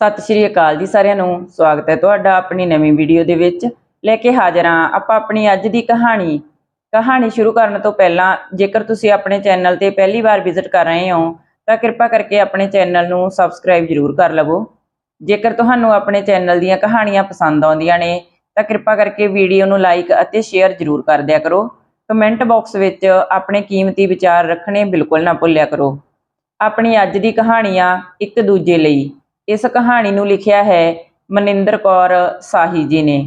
ਸਤਿ ਸ਼੍ਰੀ ਅਕਾਲ ਜੀ ਸਾਰਿਆਂ ਨੂੰ। ਸਵਾਗਤ ਹੈ ਤੁਹਾਡਾ ਆਪਣੀ ਨਵੀਂ ਵੀਡੀਓ ਦੇ ਵਿੱਚ। ਲੈ ਕੇ ਹਾਜ਼ਰ ਹਾਂ ਆਪਾਂ ਆਪਣੀ ਅੱਜ ਦੀ ਕਹਾਣੀ। ਕਹਾਣੀ ਸ਼ੁਰੂ ਕਰਨ ਤੋਂ ਪਹਿਲਾਂ ਜੇਕਰ ਤੁਸੀਂ ਆਪਣੇ ਚੈਨਲ ਤੇ ਪਹਿਲੀ ਵਾਰ ਵਿਜ਼ਿਟ ਕਰ ਰਹੇ ਹੋ, ਤਾਂ ਕਿਰਪਾ ਕਰਕੇ ਆਪਣੇ ਚੈਨਲ ਨੂੰ ਸਬਸਕ੍ਰਾਈਬ ਜ਼ਰੂਰ ਕਰ ਲਵੋ। ਜੇਕਰ ਤੁਹਾਨੂੰ ਆਪਣੇ ਚੈਨਲ ਦੀਆਂ ਕਹਾਣੀਆਂ ਪਸੰਦ ਆਉਂਦੀਆਂ ਨੇ, ਤਾਂ ਕਿਰਪਾ ਕਰਕੇ ਵੀਡੀਓ ਨੂੰ ਲਾਈਕ ਅਤੇ ਸ਼ੇਅਰ ਜ਼ਰੂਰ ਕਰ ਦਿਆ ਕਰੋ। ਕਮੈਂਟ ਬਾਕਸ ਵਿੱਚ ਆਪਣੇ ਕੀਮਤੀ ਵਿਚਾਰ ਰੱਖਣੇ ਬਿਲਕੁਲ ਨਾ ਭੁੱਲਿਆ ਕਰੋ। ਆਪਣੀ ਅੱਜ ਦੀ ਕਹਾਣੀ ਆ ਇੱਕ ਦੂਜੇ ਲਈ। ਇਸ ਕਹਾਣੀ ਨੂੰ ਲਿਖਿਆ ਹੈ ਮਨਿੰਦਰ ਕੌਰ ਸਾਹੀ ਜੀ ਨੇ।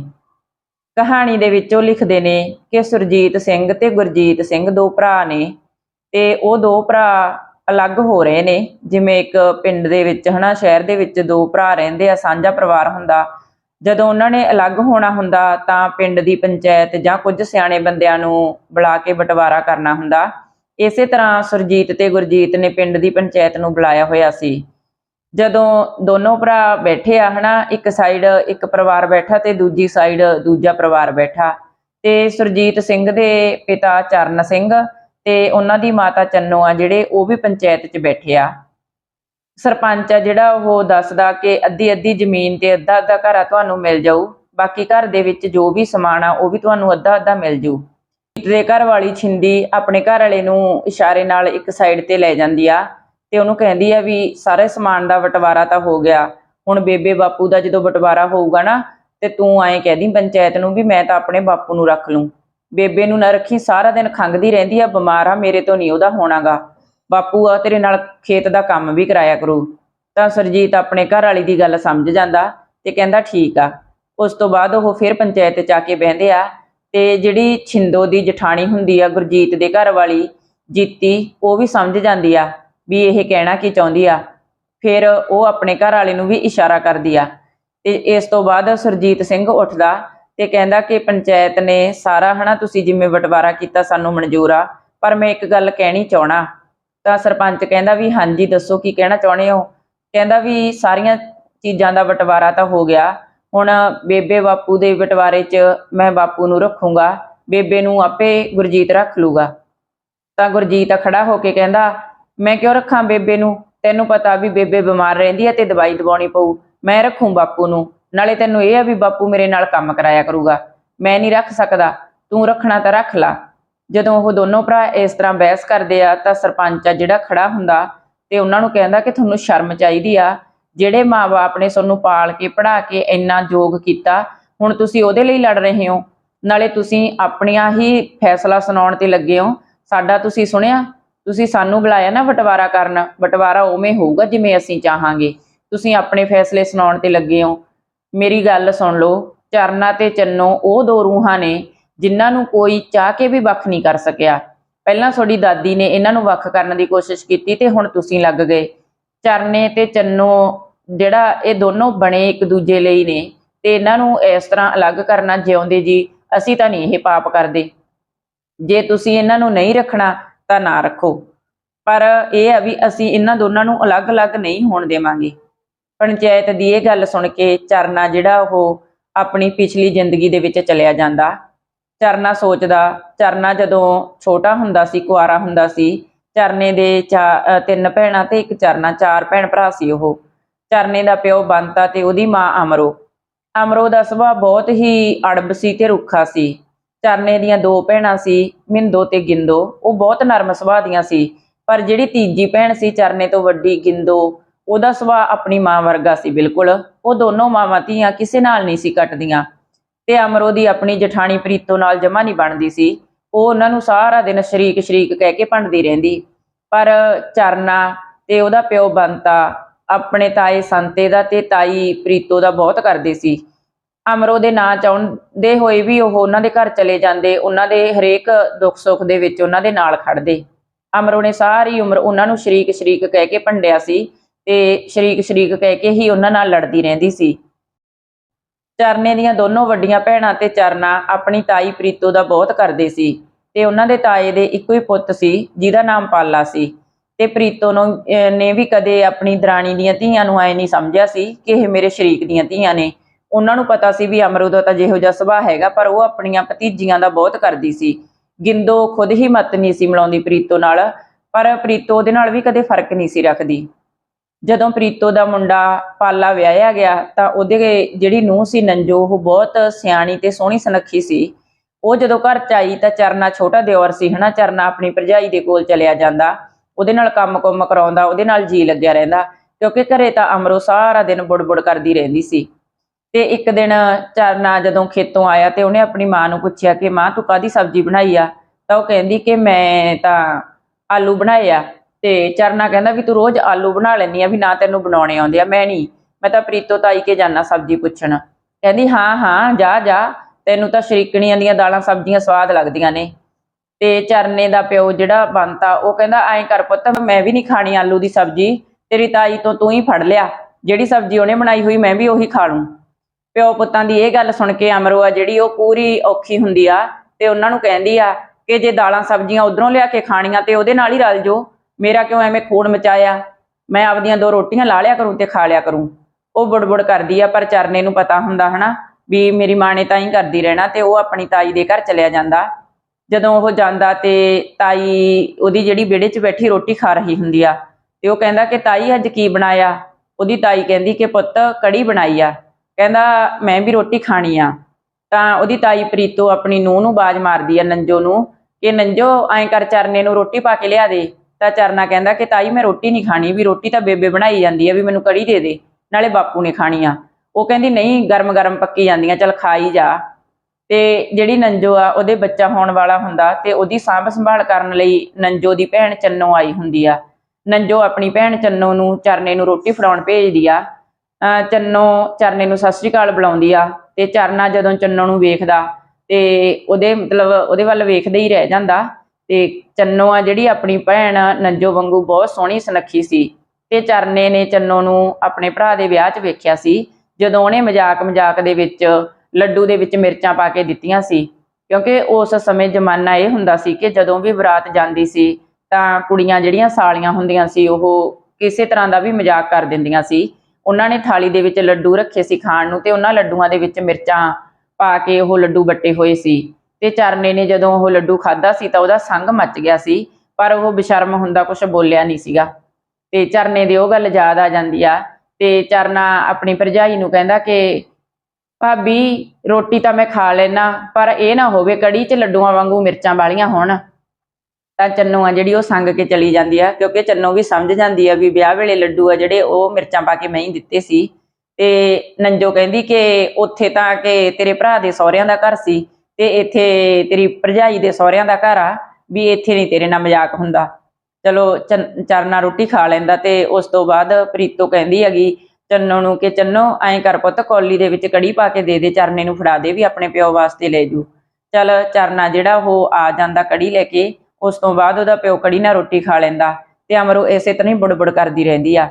ਕਹਾਣੀ ਦੇ ਵਿੱਚ ਉਹ ਲਿਖਦੇ ਨੇ ਕਿ ਸੁਰਜੀਤ ਸਿੰਘ ਤੇ ਗੁਰਜੀਤ ਸਿੰਘ ਦੋ ਭਰਾ ਨੇ ਤੇ ਉਹ ਦੋ ਭਰਾ ਅਲੱਗ ਹੋ ਰਹੇ ਨੇ। ਜਿਵੇਂ ਇੱਕ ਪਿੰਡ ਦੇ ਵਿੱਚ ਹਨਾ, ਸ਼ਹਿਰ ਦੇ ਵਿੱਚ ਦੋ ਭਰਾ ਰਹਿੰਦੇ ਆ, ਸਾਂਝਾ ਪਰਿਵਾਰ ਹੁੰਦਾ। ਜਦੋਂ ਉਹਨਾਂ ਨੇ ਅਲੱਗ ਹੋਣਾ ਹੁੰਦਾ ਤਾਂ ਪਿੰਡ ਦੀ ਪੰਚਾਇਤ ਜਾਂ ਕੁਝ ਸਿਆਣੇ ਬੰਦਿਆਂ ਨੂੰ ਬੁਲਾ ਕੇ ਬਟਵਾਰਾ ਕਰਨਾ ਹੁੰਦਾ। ਇਸੇ ਤਰ੍ਹਾਂ ਸੁਰਜੀਤ ਤੇ ਗੁਰਜੀਤ ਨੇ ਪਿੰਡ ਦੀ ਪੰਚਾਇਤ ਨੂੰ ਬੁਲਾਇਆ ਹੋਇਆ ਸੀ। ਜਦੋਂ ਦੋਨੋਂ ਭਰਾ ਬੈਠੇ ਆ, ਹਨਾ, ਇੱਕ ਸਾਈਡ ਇੱਕ ਪਰਿਵਾਰ ਬੈਠਾ ਤੇ ਦੂਜੀ ਸਾਈਡ ਦੂਜਾ ਪਰਿਵਾਰ ਬੈਠਾ, ਤੇ ਸੁਰਜੀਤ ਸਿੰਘ ਦੇ ਪਿਤਾ ਚਰਨ ਸਿੰਘ ਤੇ ਉਹਨਾਂ ਦੀ ਮਾਤਾ ਚੰਨੋ ਆ, ਜਿਹੜੇ ਉਹ ਵੀ ਪੰਚਾਇਤ 'ਚ ਬੈਠੇ ਆ। ਸਰਪੰਚ ਆ ਜਿਹੜਾ, ਉਹ ਦੱਸਦਾ ਕਿ ਅੱਧੀ ਅੱਧੀ ਜ਼ਮੀਨ ਤੇ ਅੱਧਾ ਅੱਧਾ ਘਰ ਆ, ਤੁਹਾਨੂੰ ਮਿਲ ਜਾਊ। ਬਾਕੀ ਘਰ ਦੇ ਵਿੱਚ ਜੋ ਵੀ ਸਮਾਨ ਆ, ਉਹ ਵੀ ਤੁਹਾਨੂੰ ਅੱਧਾ ਅੱਧਾ ਮਿਲ ਜੂ। ਦੇ ਘਰ ਵਾਲੀ ਛਿੰਦੀ ਆਪਣੇ ਘਰ ਵਾਲੇ ਨੂੰ ਇਸ਼ਾਰੇ ਨਾਲ ਇੱਕ ਸਾਈਡ ਤੇ ਲੈ ਜਾਂਦੀ ਆ। ਤੇ ਉਹਨੂੰ ਕਹਿੰਦੀ ਆ ਵੀ ਸਾਰੇ ਸਮਾਨ ਦਾ ਬਟਵਾਰਾ ਤਾਂ ਹੋ ਗਿਆ। ਹੁਣ ਬੇਬੇ ਬਾਪੂ ਦਾ ਜਦੋਂ ਬਟਵਾਰਾ ਹੋਊਗਾ ਨਾ, ਤੇ ਤੂੰ ਐਂ ਕਹਿਦੀ ਪੰਚਾਇਤ ਨੂੰ ਵੀ ਮੈਂ ਤਾਂ ਆਪਣੇ ਬਾਪੂ ਨੂੰ ਰੱਖ ਲੂੰ। ਬੇਬੇ ਨੂੰ ਨਾ ਰੱਖੀ, ਸਾਰਾ ਦਿਨ ਖੰਗਦੀ ਰਹਿੰਦੀ ਆ, ਬਿਮਾਰ ਆ, ਮੇਰੇ ਤੋਂ ਨਹੀਂ ਉਹਦਾ ਹੋਣਾਗਾ। ਬਾਪੂ ਆ ਤੇਰੇ ਨਾਲ ਖੇਤ ਦਾ ਕੰਮ ਵੀ ਕਰਾਇਆ ਕਰੂ। ਤਾਂ ਸਰਜੀਤ ਆਪਣੇ ਘਰ ਵਾਲੀ ਦੀ ਗੱਲ ਸਮਝ ਜਾਂਦਾ ਤੇ ਕਹਿੰਦਾ ਠੀਕ ਆ। ਉਸ ਤੋਂ ਬਾਅਦ ਉਹ ਫਿਰ ਪੰਚਾਇਤ ਚ ਆ ਕੇ ਬਹਿੰਦੇ ਆ ਤੇ ਜਿਹੜੀ ਛਿੰਦੋ ਦੀ ਜਠਾਣੀ ਹੁੰਦੀ ਆ, ਗੁਰਜੀਤ ਦੇ ਘਰ ਵਾਲੀ, ਜੀਤੀ, ਉਹ ਵੀ ਸਮਝ ਜਾਂਦੀ ਆ। ਵੀ ਇਹ ਕਹਿਣਾ ਕੀ ਚਾਹੁੰਦੀ ਆ? ਫਿਰ ਉਹ ਆਪਣੇ ਘਰ ਵਾਲੇ ਨੂੰ ਵੀ ਇਸ਼ਾਰਾ ਕਰਦੀ ਆ। ਤੇ ਇਸ ਤੋਂ ਬਾਅਦ ਸੁਰਜੀਤ ਸਿੰਘ ਉੱਠਦਾ ਤੇ ਕਹਿੰਦਾ ਕਿ ਪੰਚਾਇਤ ਨੇ ਸਾਰਾ ਹਨਾ ਤੁਸੀਂ ਜਿਵੇਂ ਬਟਵਾਰਾ ਕੀਤਾ ਸਾਨੂੰ ਮਨਜ਼ੂਰ ਆ, ਪਰ ਮੈਂ ਇੱਕ ਗੱਲ ਕਹਿਣੀ ਚਾਹਣਾ ਤਾਂ ਸਰਪੰਚ ਕਹਿੰਦਾ ਵੀ ਹਾਂਜੀ, ਦੱਸੋ ਕੀ ਕਹਿਣਾ ਚਾਹੁੰਦੇ ਹੋ? ਕਹਿੰਦਾ ਵੀ ਸਾਰੀਆਂ ਚੀਜ਼ਾਂ ਦਾ ਬਟਵਾਰਾ ਤਾਂ ਹੋ ਗਿਆ। ਹੁਣ ਬੇਬੇ ਬਾਪੂ ਦੇ ਬਟਵਾਰੇ 'ਚ ਮੈਂ ਬਾਪੂ ਨੂੰ ਰੱਖੂੰਗਾ, ਬੇਬੇ ਨੂੰ ਆਪੇ ਗੁਰਜੀਤ ਰੱਖ ਲੂਗਾ। ਤਾਂ ਗੁਰਜੀਤ ਖੜਾ ਹੋ ਕੇ ਕਹਿੰਦਾ ਮੈਂ ਕਿਉਂ ਰੱਖਾਂ ਬੇਬੇ ਨੂੰ? ਤੈਨੂੰ ਪਤਾ ਵੀ ਬੇਬੇ ਬਿਮਾਰ ਰਹਿੰਦੀ ਹੈ ਤੇ ਦਵਾਈ ਦਵਾਉਣੀ ਪਊ। ਮੈਂ ਰੱਖੂੰ ਬਾਪੂ ਨੂੰ। ਨਾਲੇ ਤੈਨੂੰ ਇਹ ਆ ਵੀ ਬਾਪੂ ਮੇਰੇ ਨਾਲ ਕੰਮ ਕਰਾਇਆ ਕਰੂਗਾ। ਮੈਂ ਨਹੀਂ ਰੱਖ ਸਕਦਾ। ਤੂੰ ਰੱਖਣਾ ਤਾਂ ਰੱਖ ਲਾ। ਜਦੋਂ ਉਹ ਦੋਨੋਂ ਭਰਾ ਇਸ ਤਰ੍ਹਾਂ ਬਹਿਸ ਕਰਦੇ ਆ, ਤਾਂ ਸਰਪੰਚ ਆ ਜਿਹੜਾ ਖੜਾ ਹੁੰਦਾ ਤੇ ਉਹਨਾਂ ਨੂੰ ਕਹਿੰਦਾ ਕਿ ਤੁਹਾਨੂੰ ਸ਼ਰਮ ਚਾਹੀਦੀ ਆ। ਜਿਹੜੇ ਮਾਪੇ ਨੇ ਤੁਹਾਨੂੰ ਪਾਲ ਕੇ ਪੜਾ ਕੇ ਇੰਨਾ ਯੋਗ ਕੀਤਾ, ਹੁਣ ਤੁਸੀਂ ਉਹਦੇ ਲਈ ਲੜ ਰਹੇ ਹੋ। ਨਾਲੇ ਤੁਸੀਂ ਆਪਣੀਆਂ ਹੀ ਫੈਸਲਾ ਸੁਣਾਉਣ ਤੇ ਲੱਗੇ ਹੋ। ਸਾਡਾ ਤੁਸੀਂ ਸੁਣਿਆ? ਤੁਸੀਂ ਸਾਨੂੰ ਬੁਲਾਇਆ ਨਾ ਬਟਵਾਰਾ ਕਰਨ, ਬਟਵਾਰਾ ਉਵੇਂ ਹੋਊਗਾ ਜਿਵੇਂ ਅਸੀਂ ਚਾਹਾਂਗੇ। ਤੁਸੀਂ ਆਪਣੇ ਫੈਸਲੇ ਸੁਣਾਉਣ ਤੇ ਲੱਗੇ ਹੋ। ਮੇਰੀ ਗੱਲ ਸੁਣ ਲਓ, ਚਰਨਾ ਤੇ ਚੰਨੋ ਉਹ ਦੋ ਰੂਹਾਂ ਨੇ ਜਿਨ੍ਹਾਂ ਨੂੰ ਕੋਈ ਚਾਹ ਕੇ ਵੀ ਵੱਖ ਨਹੀਂ ਕਰ ਸਕਿਆ। ਪਹਿਲਾਂ ਤੁਹਾਡੀ ਦਾਦੀ ਨੇ ਇਹਨਾਂ ਨੂੰ ਵੱਖ ਕਰਨ ਦੀ ਕੋਸ਼ਿਸ਼ ਕੀਤੀ ਤੇ ਹੁਣ ਤੁਸੀਂ ਲੱਗ ਗਏ। ਚਰਨੇ ਤੇ ਚੰਨੋ ਜਿਹੜਾ ਇਹ ਦੋਨੋਂ ਬਣੇ ਇੱਕ ਦੂਜੇ ਲਈ ਨੇ ਤੇ ਇਹਨਾਂ ਨੂੰ ਇਸ ਤਰ੍ਹਾਂ ਅਲੱਗ ਕਰਨਾ ਜਿਉਂਦੇ ਜੀ, ਅਸੀਂ ਤਾਂ ਨਹੀਂ ਇਹ ਪਾਪ ਕਰਦੇ। ਜੇ ਤੁਸੀਂ ਇਹਨਾਂ ਨੂੰ ਨਹੀਂ ਰੱਖਣਾ ਤਾਂ ਨਾ ਰੱਖੋ। ਪਰ ਇਹ ਆ ਵੀ ਅਸੀਂ ਇਹਨਾਂ ਦੋਨਾਂ ਨੂੰ ਅਲੱਗ-ਅਲੱਗ ਨਹੀਂ ਹੋਣ ਦੇਵਾਂਗੇ। ਪੰਚਾਇਤ ਦੀ ਇਹ ਗੱਲ ਸੁਣ ਕੇ ਚਰਨਾ ਜਿਹੜਾ ਉਹ ਆਪਣੀ ਪਿਛਲੀ ਜ਼ਿੰਦਗੀ ਦੇ ਵਿੱਚ ਚਲਿਆ ਜਾਂਦਾ। ਚਰਨਾ ਸੋਚਦਾ, ਚਰਨਾ ਜਦੋਂ ਛੋਟਾ ਹੁੰਦਾ ਸੀ, ਕੁਆਰਾ ਹੁੰਦਾ ਸੀ, ਚਰਨੇ ਦੇ ਚਾ- ਤਿੰਨ ਭੈਣਾਂ ਤੇ ਇੱਕ ਚਰਨਾ, ਚਾਰ ਭੈਣ ਭਰਾ ਸੀ ਉਹ। ਚਰਨੇ ਦਾ ਪਿਓ ਬੰਤਾ ਤੇ ਉਹਦੀ ਮਾਂ ਅਮਰੋ। ਅਮਰੋ ਦਾ ਸੁਭਾਅ ਬਹੁਤ ਹੀ ਅੜਬ ਸੀ ਤੇ ਰੁੱਖਾ ਸੀ। ਚਰਨੇ ਦੀਆਂ ਦੋ ਭੈਣਾਂ ਸੀ, ਮਿੰਦੋ ਤੇ ਗਿੰਦੋ, ਉਹ ਬਹੁਤ ਨਰਮ ਸੁਭਾਅ ਦੀਆਂ ਸੀ, ਪਰ ਜਿਹੜੀ ਤੀਜੀ ਭੈਣ ਸੀ ਚਰਨੇ ਤੋਂ ਵੱਡੀ ਗਿੰਦੋ, ਉਹਦਾ ਸੁਭਾਅ ਆਪਣੀ ਮਾਂ ਵਰਗਾ ਸੀ ਬਿਲਕੁਲ, ਉਹ ਦੋਨੋਂ ਮਾਵਾਂ ਧੀਆਂ ਕਿਸੇ ਨਾਲ ਨਹੀਂ ਸੀ ਕੱਟਦੀਆਂ ਤੇ ਅਮਰੋ ਦੀ ਆਪਣੀ ਜਠਾਣੀ ਪ੍ਰੀਤੋ ਨਾਲ ਜਮਾ ਨਹੀਂ ਬਣਦੀ ਸੀ, ਉਹ ਉਹਨਾਂ ਨੂੰ ਸਾਰਾ ਦਿਨ ਸ਼ਰੀਕ ਸ਼ਰੀਕ ਕਹਿ ਕੇ ਭੰਡਦੀ ਰਹਿੰਦੀ, ਪਰ ਚਰਨਾ ਤੇ ਉਹਦਾ ਪਿਓ ਬੰਤਾ ਆਪਣੇ ਤਾਏ ਸੰਤੇ ਦਾ ਤੇ ਤਾਈ ਪ੍ਰੀਤੋ ਦਾ ਬਹੁਤ ਕਰਦੇ ਸੀ ਅਮਰੋ ਦੇ ਨਾਂ ਚਾਹੁੰਦੇ ਹੋਏ ਵੀ ਉਹ ਉਹਨਾਂ ਦੇ ਘਰ ਚਲੇ ਜਾਂਦੇ ਉਹਨਾਂ ਦੇ ਹਰੇਕ ਦੁੱਖ ਸੁੱਖ ਦੇ ਵਿੱਚ ਉਹਨਾਂ ਦੇ ਨਾਲ ਖੜਦੇ ਅਮਰੋ ਨੇ ਸਾਰੀ ਉਮਰ ਉਹਨਾਂ ਨੂੰ ਸ਼ਰੀਕ ਸ਼ਰੀਕ ਕਹਿ ਕੇ ਭੰਡਿਆ ਸੀ ਤੇ ਸ਼ਰੀਕ ਸ਼ਰੀਕ ਕਹਿ ਕੇ ਹੀ ਉਹਨਾਂ ਨਾਲ ਲੜਦੀ ਰਹਿੰਦੀ ਸੀ। ਚਰਨੇ ਦੀਆਂ ਦੋਨੋਂ ਵੱਡੀਆਂ ਭੈਣਾਂ ਤੇ ਚਰਨਾ ਆਪਣੀ ਤਾਈ ਪ੍ਰੀਤੋ ਦਾ ਬਹੁਤ ਕਰਦੇ ਸੀ ਤੇ ਉਹਨਾਂ ਦੇ ਤਾਏ ਦੇ ਇੱਕੋ ਹੀ ਪੁੱਤ ਸੀ ਜਿਹਦਾ ਨਾਮ ਪਾਲਾ ਸੀ। ਤੇ ਪ੍ਰੀਤੋ ਨੂੰ ਅਹ, ਨੇ ਵੀ ਕਦੇ ਆਪਣੀ ਦਰਾਣੀ ਦੀਆਂ ਧੀਆਂ ਨੂੰ ਐ ਨਹੀਂ ਸਮਝਿਆ ਸੀ ਕਿ ਇਹ ਮੇਰੇ ਸ਼ਰੀਕ ਦੀਆਂ ਧੀਆਂ ਨੇ। ਉਹਨਾਂ ਨੂੰ ਪਤਾ ਸੀ ਵੀ ਅਮਰੋ ਦਾ ਤਾਂ ਜਿਹੋ ਜਿਹਾ ਸੁਭਾਅ ਹੈਗਾ, ਪਰ ਉਹ ਆਪਣੀਆਂ ਭਤੀਜੀਆਂ ਦਾ ਬਹੁਤ ਕਰਦੀ ਸੀ। ਗਿੰਦੋ ਖੁਦ ਹੀ ਮਤ ਨਹੀਂ ਸੀ ਮਿਲਾਉਂਦੀ ਪ੍ਰੀਤੋ ਨਾਲ, ਪਰ ਪ੍ਰੀਤੋ ਉਹਦੇ ਨਾਲ ਵੀ ਕਦੇ ਫ਼ਰਕ ਨਹੀਂ ਸੀ ਰੱਖਦੀ। ਜਦੋਂ ਪ੍ਰੀਤੋ ਦਾ ਮੁੰਡਾ ਪਾਲਾ ਵਿਆਹਿਆ ਗਿਆ, ਤਾਂ ਉਹਦੇ ਜਿਹੜੀ ਨੂੰਹ ਸੀ ਨੰਜੋ, ਉਹ ਬਹੁਤ ਸਿਆਣੀ ਤੇ ਸੋਹਣੀ ਸੁਨੱਖੀ ਸੀ। ਉਹ ਜਦੋਂ ਘਰ ਚ ਆਈ ਤਾਂ ਚਰਨਾ ਛੋਟਾ ਦਿਓਰ ਸੀ, ਹਨਾ? ਚਰਨਾ ਆਪਣੀ ਭਰਜਾਈ ਦੇ ਕੋਲ ਚਲਿਆ ਜਾਂਦਾ। ਉਹਦੇ ਨਾਲ ਕੰਮ ਕੁੰਮ ਕਰਾਉਂਦਾ, ਉਹਦੇ ਨਾਲ ਜੀ ਲੱਗਿਆ ਰਹਿੰਦਾ, ਕਿਉਂਕਿ ਘਰੇ ਤਾਂ ਅਮਰੋ ਸਾਰਾ ਦਿਨ ਬੁੜਬੁੜ ਕਰਦੀ ਰਹਿੰਦੀ ਸੀ। ਤੇ ਇੱਕ ਦਿਨ ਚਰਨਾ ਜਦੋਂ ਖੇਤੋਂ ਆਇਆ ਤੇ ਉਹਨੇ ਆਪਣੀ ਮਾਂ ਨੂੰ ਪੁੱਛਿਆ ਕਿ ਮਾਂ ਤੂੰ ਕਾਦੀ ਸਬਜ਼ੀ ਬਣਾਈ ਆ? ਤਾਂ ਉਹ ਕਹਿੰਦੀ ਕਿ ਮੈਂ ਤਾਂ ਆਲੂ ਬਣਾਏ ਆ। ਤੇ ਚਰਨਾ ਕਹਿੰਦਾ ਵੀ ਤੂੰ ਰੋਜ਼ ਆਲੂ ਬਣਾ ਲੈਂਦੀ ਆ ਵੀ ਨਾ ਤੈਨੂੰ ਬਣਾਉਣੇ ਆਉਂਦੇ ਆ, ਮੈਂ ਨਹੀਂ। ਮੈਂ ਤਾਂ ਪ੍ਰੀਤੋ ਤਾਈ ਕੇ ਜਾਣਾ ਸਬਜ਼ੀ ਪੁੱਛਣ। ਕਹਿੰਦੀ, ਹਾਂ ਹਾਂ, ਜਾ ਜਾ। ਤੈਨੂੰ ਤਾਂ ਸ਼ਰੀਕਣੀਆਂ ਦੀਆਂ ਦਾਲਾਂ ਸਬਜ਼ੀਆਂ ਸਵਾਦ ਲੱਗਦੀਆਂ ਨੇ। ਤੇ ਚਰਨੇ ਦਾ ਪਿਓ ਜਿਹੜਾ ਬੰਤਾ, ਉਹ ਕਹਿੰਦਾ, ਐਂ ਕਰ ਪੁੱਤ, ਮੈਂ ਵੀ ਨਹੀਂ ਖਾਣੀ ਆਲੂ ਦੀ ਸਬਜ਼ੀ। ਤੇਰੀ ਤਾਈ ਤੋਂ ਤੂੰ ਹੀ ਫੜ ਲਿਆ। ਜਿਹੜੀ ਸਬਜ਼ੀ ਉਹਨੇ ਬਣਾਈ ਹੋਈ, ਮੈਂ ਵੀ ਉਹੀ ਖਾ ਲੂੰ। ਪਿਓ ਪੁੱਤਾਂ ਦੀ ਇਹ ਗੱਲ ਸੁਣ ਕੇ ਅਮਰੋ ਆ ਜਿਹੜੀ ਉਹ ਪੂਰੀ ਔਖੀ ਹੁੰਦੀ ਆ ਤੇ ਉਹਨਾਂ ਨੂੰ ਕਹਿੰਦੀ ਆ ਕਿ ਜੇ ਦਾਲਾਂ ਸਬਜ਼ੀਆਂ ਉਧਰੋਂ ਲਿਆ ਕੇ ਖਾਣੀਆਂ ਤੇ ਉਹਦੇ ਨਾਲ ਹੀ ਰਲ ਜੋ, ਮੇਰਾ ਕਿਉਂ ਐਵੇਂ ਖੋੜ ਮਚਾਇਆ? ਮੈਂ ਆਪਦੀਆਂ ਦੋ ਰੋਟੀਆਂ ਲਾ ਲਿਆ ਕਰੂੰ ਤੇ ਖਾ ਲਿਆ ਕਰੂੰ। ਉਹ ਬੁੜਬੁੜ ਕਰਦੀ ਆ, ਪਰ ਚਰਨੇ ਨੂੰ ਪਤਾ ਹੁੰਦਾ ਹਨਾ ਵੀ ਮੇਰੀ ਮਾਂ ਨੇ ਤਾਂ ਹੀ ਕਰਦੀ ਰਹਿਣਾ ਤੇ ਉਹ ਆਪਣੀ ਤਾਈ ਦੇ ਘਰ ਚਲਿਆ ਜਾਂਦਾ। ਜਦੋਂ ਉਹ ਜਾਂਦਾ ਤੇ ਤਾਈ ਉਹਦੀ ਜਿਹੜੀ ਵਿਹੜੇ 'ਚ ਬੈਠੀ ਰੋਟੀ ਖਾ ਰਹੀ ਹੁੰਦੀ ਆ ਤੇ ਉਹ ਕਹਿੰਦਾ ਕਿ ਤਾਈ ਅੱਜ ਕੀ ਬਣਾਇਆ? ਉਹਦੀ ਤਾਈ ਕਹਿੰਦੀ ਕਿ ਪੁੱਤ ਕੜੀ ਬਣਾਈ ਆ। ਕਹਿੰਦਾ, ਮੈਂ ਵੀ ਰੋਟੀ ਖਾਣੀ ਆ। ਤਾਂ ਉਹਦੀ ਤਾਈ ਪ੍ਰੀਤੋ ਆਪਣੀ ਨੂੰਹ ਨੂੰ ਬਾਜ ਮਾਰਦੀ ਆ ਨੰਜੋ ਨੂੰ ਕਿ, ਨੰਜੋ, ਐਂ ਕਰ ਚਰਨੇ ਨੂੰ ਰੋਟੀ ਪਾ ਕੇ ਲਿਆ ਦੇ। ਤਾਂ ਚਰਨਾ ਕਹਿੰਦਾ ਕਿ, ਤਾਈ, ਮੈਂ ਰੋਟੀ ਨਹੀਂ ਖਾਣੀ, ਵੀ ਰੋਟੀ ਤਾਂ ਬੇਬੇ ਬਣਾਈ ਜਾਂਦੀ ਆ, ਵੀ ਮੈਨੂੰ ਕੜੀ ਦੇ ਦੇ, ਨਾਲੇ ਬਾਪੂ ਨੇ ਖਾਣੀ ਆ। ਉਹ ਕਹਿੰਦੀ, ਨਹੀਂ ਗਰਮ ਗਰਮ ਪੱਕੀ ਜਾਂਦੀਆਂ ਚਲ ਖਾਈ ਜਾ। ਤੇ ਜਿਹੜੀ ਨੰਜੋ ਆ, ਉਹਦੇ ਬੱਚਾ ਹੋਣ ਵਾਲਾ ਹੁੰਦਾ ਤੇ ਉਹਦੀ ਸਾਂਭ ਸੰਭਾਲ ਕਰਨ ਲਈ ਨੰਜੋ ਦੀ ਭੈਣ ਚੰਨੋ ਆਈ ਹੁੰਦੀ ਆ। ਨੰਜੋ ਆਪਣੀ ਭੈਣ ਚੰਨੋ ਨੂੰ ਚਰਨੇ ਨੂੰ ਰੋਟੀ ਫੜਾਉਣ ਭੇਜਦੀ ਆ। ਚੰਨੋ ਚਰਨੇ ਨੂੰ ਸਤਿ ਸ਼੍ਰੀ ਅਕਾਲ ਬੁਲਾਉਂਦੀ ਆ ਤੇ ਚਰਨਾ ਜਦੋਂ ਚੰਨੋ ਨੂੰ ਵੇਖਦਾ ਤੇ ਉਹਦੇ ਮਤਲਬ ਉਹਦੇ ਵੱਲ ਵੇਖਦੇ ਹੀ ਰਹਿ ਜਾਂਦਾ ਤੇ ਚੰਨੋ ਆ ਜਿਹੜੀ ਆਪਣੀ ਭੈਣ ਨੰਜੋ ਵਾਂਗੂ ਬਹੁਤ ਸੋਹਣੀ ਸੁਨੱਖੀ ਸੀ ਤੇ ਚਰਨੇ ਨੇ ਚੰਨੋ ਨੂੰ ਆਪਣੇ ਭਰਾ ਦੇ ਵਿਆਹ 'ਚ ਵੇਖਿਆ ਸੀ, ਜਦੋਂ ਉਹਨੇ ਮਜ਼ਾਕ ਮਜ਼ਾਕ ਦੇ ਵਿੱਚ ਲੱਡੂ ਦੇ ਵਿੱਚ ਮਿਰਚਾਂ ਪਾ ਕੇ ਦਿੱਤੀਆਂ ਸੀ। ਕਿਉਂਕਿ ਉਸ ਸਮੇਂ ਜ਼ਮਾਨਾ ਇਹ ਹੁੰਦਾ ਸੀ ਕਿ ਜਦੋਂ ਵੀ ਬਰਾਤ ਜਾਂਦੀ ਸੀ ਤਾਂ ਕੁੜੀਆਂ ਜਿਹੜੀਆਂ ਸਾਲੀਆਂ ਹੁੰਦੀਆਂ ਸੀ, ਉਹ ਕਿਸੇ ਤਰ੍ਹਾਂ ਦਾ ਵੀ ਮਜ਼ਾਕ ਕਰ ਦਿੰਦੀਆਂ ਸੀ। ਉਹਨਾਂ ਨੇ ਥਾਲੀ ਦੇ ਵਿੱਚ ਲੱਡੂ ਰੱਖੇ ਸੀ ਖਾਣ ਨੂੰ ਤੇ ਉਹਨਾਂ ਲੱਡੂਆਂ ਦੇ ਵਿੱਚ ਮਿਰਚਾਂ ਪਾ ਕੇ ਉਹ ਲੱਡੂ ਬੱਟੇ ਹੋਏ ਸੀ। ਤੇ ਚਰਨੇ ਨੇ ਜਦੋਂ ਉਹ ਲੱਡੂ ਖਾਦਾ ਸੀ ਤਾਂ ਉਹਦਾ ਸੰਗ ਮੱਚ ਗਿਆ ਸੀ, ਪਰ ਉਹ ਬੇਸ਼ਰਮ ਹੁੰਦਾ ਕੁਝ ਬੋਲਿਆ ਨਹੀਂ ਸੀਗਾ। ਤੇ ਚਰਨੇ ਦੀ ਉਹ ਗੱਲ ਯਾਦ ਆ ਜਾਂਦੀ ਆ ਤੇ ਚਰਨਾ ਆਪਣੀ ਭਰਜਾਈ ਨੂੰ ਕਹਿੰਦਾ ਕਿ, ਭਾਬੀ, ਰੋਟੀ ਤਾਂ ਮੈਂ ਖਾ ਲੈਣਾ ਪਰ ਇਹ ਨਾ ਹੋਵੇ ਕੜੀ 'ਚ ਲੱਡੂਆਂ ਵਾਂਗੂ ਮਿਰਚਾਂ ਵਾਲੀਆਂ ਹੋਣ। ਤਾਂ ਚੰਨੋ ਆ ਜਿਹੜੀ ਉਹ ਸੰਗ ਕੇ ਚਲੀ ਜਾਂਦੀ ਆ, ਕਿਉਂਕਿ ਚੰਨੋ ਵੀ ਸਮਝ ਜਾਂਦੀ ਆ ਵੀ ਵਿਆਹ ਵੇਲੇ ਲੱਡੂ ਆ ਜਿਹੜੇ ਉਹ ਮਿਰਚਾਂ ਪਾ ਕੇ ਮੈਂ ਹੀ ਦਿੱਤੇ ਸੀ। ਤੇ ਨੰਜੋ ਕਹਿੰਦੀ ਕਿ ਉੱਥੇ ਤਾਂ ਕਿ ਤੇਰੇ ਭਰਾ ਦੇ ਸਹੁਰਿਆਂ ਦਾ ਘਰ ਸੀ ਤੇ ਇੱਥੇ ਤੇਰੀ ਭਰਜਾਈ ਦੇ ਸਹੁਰਿਆਂ ਦਾ ਘਰ ਆ, ਵੀ ਇੱਥੇ ਨਹੀਂ ਤੇਰੇ ਨਾਲ ਮਜ਼ਾਕ ਹੁੰਦਾ। ਚਲੋ ਚਨ- ਚਰਨਾ ਰੋਟੀ ਖਾ ਲੈਂਦਾ ਤੇ ਉਸ ਤੋਂ ਬਾਅਦ ਪ੍ਰੀਤੋ ਕਹਿੰਦੀ ਹੈਗੀ, ਚੰਨੋ ਨੂੰ ਕਿ ਚੰਨੋ ਐਂ ਕਰ ਪੁੱਤ, ਕੌਲੀ ਦੇ ਵਿੱਚ ਕੜੀ ਪਾ ਕੇ ਦੇ ਦੇ, ਚਰਨੇ ਨੂੰ ਫੜਾ ਦੇ ਵੀ ਆਪਣੇ ਪਿਓ ਵਾਸਤੇ ਲੈ ਜੂ ਚਲ ਚਰਨਾ ਜਿਹੜਾ ਉਹ ਆ ਜਾਂਦਾ ਕੜੀ ਲੈ ਕੇ ਉਸ ਤੋਂ ਬਾਅਦ ਉਹਦਾ ਪਿਓ ਕੜੀ ਨਾਲ ਰੋਟੀ ਖਾ ਲੈਂਦਾ ਤੇ ਅਮਰੋ ਇਸੇ ਤਰ੍ਹਾਂ ਹੀ ਬੁੜਬੁੜ ਕਰਦੀ ਰਹਿੰਦੀ ਆ।